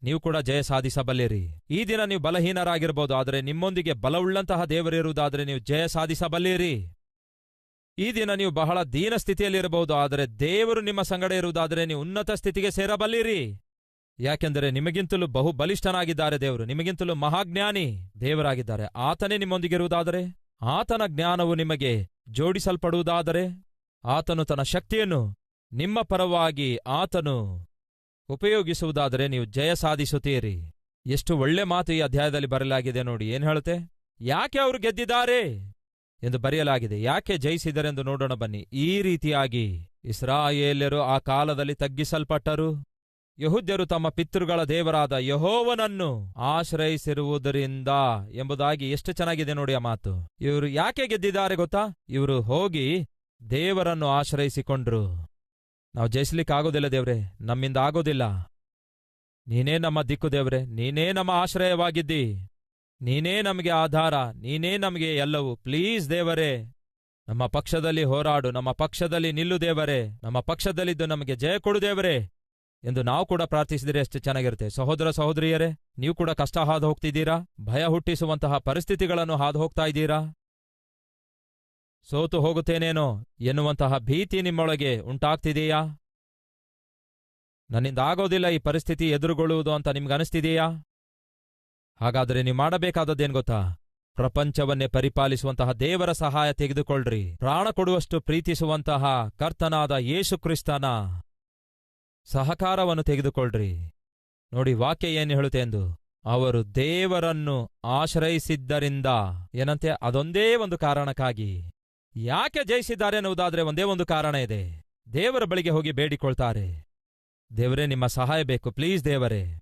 ನೀವು ಕೂಡ ಜಯ ಸಾಧಿಸಬಲ್ಲಿರಿ. ಈ ದಿನ ನೀವು ಬಲಹೀನರಾಗಿರ್ಬೋದು, ಆದರೆ ನಿಮ್ಮೊಂದಿಗೆ ಬಲವುಳ್ಳಂತಹ ದೇವರಿರುವುದಾದರೆ ನೀವು ಜಯ ಸಾಧಿಸಬಲ್ಲಿರಿ. ಈ ದಿನ ನೀವು ಬಹಳ ದೀನ ಸ್ಥಿತಿಯಲ್ಲಿರಬಹುದು, ಆದರೆ ದೇವರು ನಿಮ್ಮ ಸಂಗಡ ಇರುವುದಾದರೆ ನೀವು ಉನ್ನತ ಸ್ಥಿತಿಗೆ ಸೇರಬಲ್ಲಿರಿ. ಯಾಕೆಂದರೆ ನಿಮಗಿಂತಲೂ ಬಹು ಬಲಿಷ್ಠನಾಗಿದ್ದಾರೆ ದೇವರು, ನಿಮಗಿಂತಲೂ ಮಹಾಜ್ಞಾನಿ ದೇವರಾಗಿದ್ದಾರೆ. ಆತನೇ ನಿಮ್ಮೊಂದಿಗಿರುವುದಾದರೆ ಆತನ ಜ್ಞಾನವು ನಿಮಗೆ ಜೋಡಿಸಲ್ಪಡುವುದಾದರೆ ಆತನು ತನ್ನ ಶಕ್ತಿಯನ್ನು ನಿಮ್ಮ ಪರವಾಗಿ ಆತನು ಉಪಯೋಗಿಸುವುದಾದರೆ ನೀವು ಜಯ ಸಾಧಿಸುತ್ತೀರಿ. ಎಷ್ಟು ಒಳ್ಳೆ ಮಾತು ಈ ಅಧ್ಯಾಯದಲ್ಲಿ ಬರಲಾಗಿದೆ ನೋಡಿ, ಏನ್ ಹೇಳುತ್ತೆ? ಯಾಕೆ ಅವರು ಗೆದ್ದಿದ್ದಾರೆ ಎಂದು ಬರೆಯಲಾಗಿದೆ. ಯಾಕೆ ಜಯಿಸಿದರೆಂದು ನೋಡೋಣ ಬನ್ನಿ. ಈ ರೀತಿಯಾಗಿ ಇಸ್ರಾಯೇಲ್ಯರು ಆ ಕಾಲದಲ್ಲಿ ತಗ್ಗಿಸಲ್ಪಟ್ಟರು. ಯಹುದ್ಯರು ತಮ್ಮ ಪಿತೃಗಳ ದೇವರಾದ ಯಹೋವನನ್ನು ಆಶ್ರಯಿಸಿರುವುದರಿಂದ ಎಂಬುದಾಗಿ ಎಷ್ಟು ಚೆನ್ನಾಗಿದೆ ನೋಡಿ ಆ ಮಾತು. ಇವರು ಯಾಕೆ ಗೆದ್ದಿದ್ದಾರೆ ಗೊತ್ತಾ? ಇವರು ಹೋಗಿ ದೇವರನ್ನು ಆಶ್ರಯಿಸಿಕೊಂಡ್ರು. ನಾವು ಜಯಿಸ್ಲಿಕ್ಕಾಗೋದಿಲ್ಲ ದೇವ್ರೆ, ನಮ್ಮಿಂದ ಆಗೋದಿಲ್ಲ. ನೀನೇ ನಮ್ಮ ದಿಕ್ಕು ದೇವ್ರೆ, ನೀನೇ ನಮ್ಮ ಆಶ್ರಯವಾಗಿದ್ದಿ. ನೀನೇ ನಮಗೆ ಆಧಾರ, ನೀನೇ ನಮಗೆ ಎಲ್ಲವೂ. ಪ್ಲೀಸ್ ದೇವರೇ, ನಮ್ಮ ಪಕ್ಷದಲ್ಲಿ ಹೋರಾಡು, ನಮ್ಮ ಪಕ್ಷದಲ್ಲಿ ನಿಲ್ಲು ದೇವರೇ. ನಮ್ಮ ಪಕ್ಷದಲ್ಲಿದ್ದು ನಮಗೆ ಜಯ ಕೊಡು ದೇವರೇ. ಎಂದು ನಾವು ಕೂಡ ಪ್ರಾರ್ಥಿಸಿದರೆ ಎಷ್ಟು ಚೆನ್ನಾಗಿರುತ್ತೆ. ಸಹೋದರ ಸಹೋದರಿಯರೇ, ನೀವು ಕೂಡ ಕಷ್ಟ ಹಾದು ಹೋಗ್ತಿದ್ದೀರಾ? ಭಯ ಹುಟ್ಟಿಸುವಂತಹ ಪರಿಸ್ಥಿತಿಗಳನ್ನು ಹಾದು ಹೋಗ್ತಾ ಇದ್ದೀರಾ? ಸೋತು ಹೋಗುತ್ತೇನೇನೋ ಎನ್ನುವಂತಹ ಭೀತಿ ನಿಮ್ಮೊಳಗೆ ಉಂಟಾಗ್ತಿದೆಯಾ? ನನ್ನಿಂದ ಆಗೋದಿಲ್ಲ ಈ ಪರಿಸ್ಥಿತಿ ಎದುರುಗೊಳ್ಳುವುದು ಅಂತ ನಿಮ್ಗನಿಸ್ತಿದೆಯಾ ಹಾಗಾದರೆ ನೀವು ಮಾಡಬೇಕಾದದ್ದೇನು ಗೊತ್ತಾ? ಪ್ರಪಂಚವನ್ನೇ ಪರಿಪಾಲಿಸುವಂತಹ ದೇವರ ಸಹಾಯ ತೆಗೆದುಕೊಳ್ಳ್ರಿ. ಪ್ರಾಣ ಕೊಡುವಷ್ಟು ಪ್ರೀತಿಸುವಂತಹ ಕರ್ತನಾದ ಯೇಸು ಕ್ರಿಸ್ತನ ಸಹಕಾರವನ್ನು ತೆಗೆದುಕೊಳ್ಳ್ರಿ ನೋಡಿ, ವಾಕ್ಯ ಏನು ಹೇಳುತ್ತೆ ಎಂದು? ಅವರು ದೇವರನ್ನು ಆಶ್ರಯಿಸಿದ್ದರಿಂದ. ಏನಂತೆ? ಅದೊಂದೇ ಒಂದು ಕಾರಣಕ್ಕಾಗಿ. ಯಾಕೆ ಜಯಿಸಿದ್ದಾರೆ ಎನ್ನುವುದಾದರೆ ಒಂದೇ ಒಂದು ಕಾರಣ ಇದೆ. ದೇವರ ಬಳಿಗೆ ಹೋಗಿ ಬೇಡಿಕೊಳ್ತಾರೆ. ದೇವರೇ, ನಿಮ್ಮ ಸಹಾಯ ಬೇಕು. ಪ್ಲೀಸ್ ದೇವರೇ.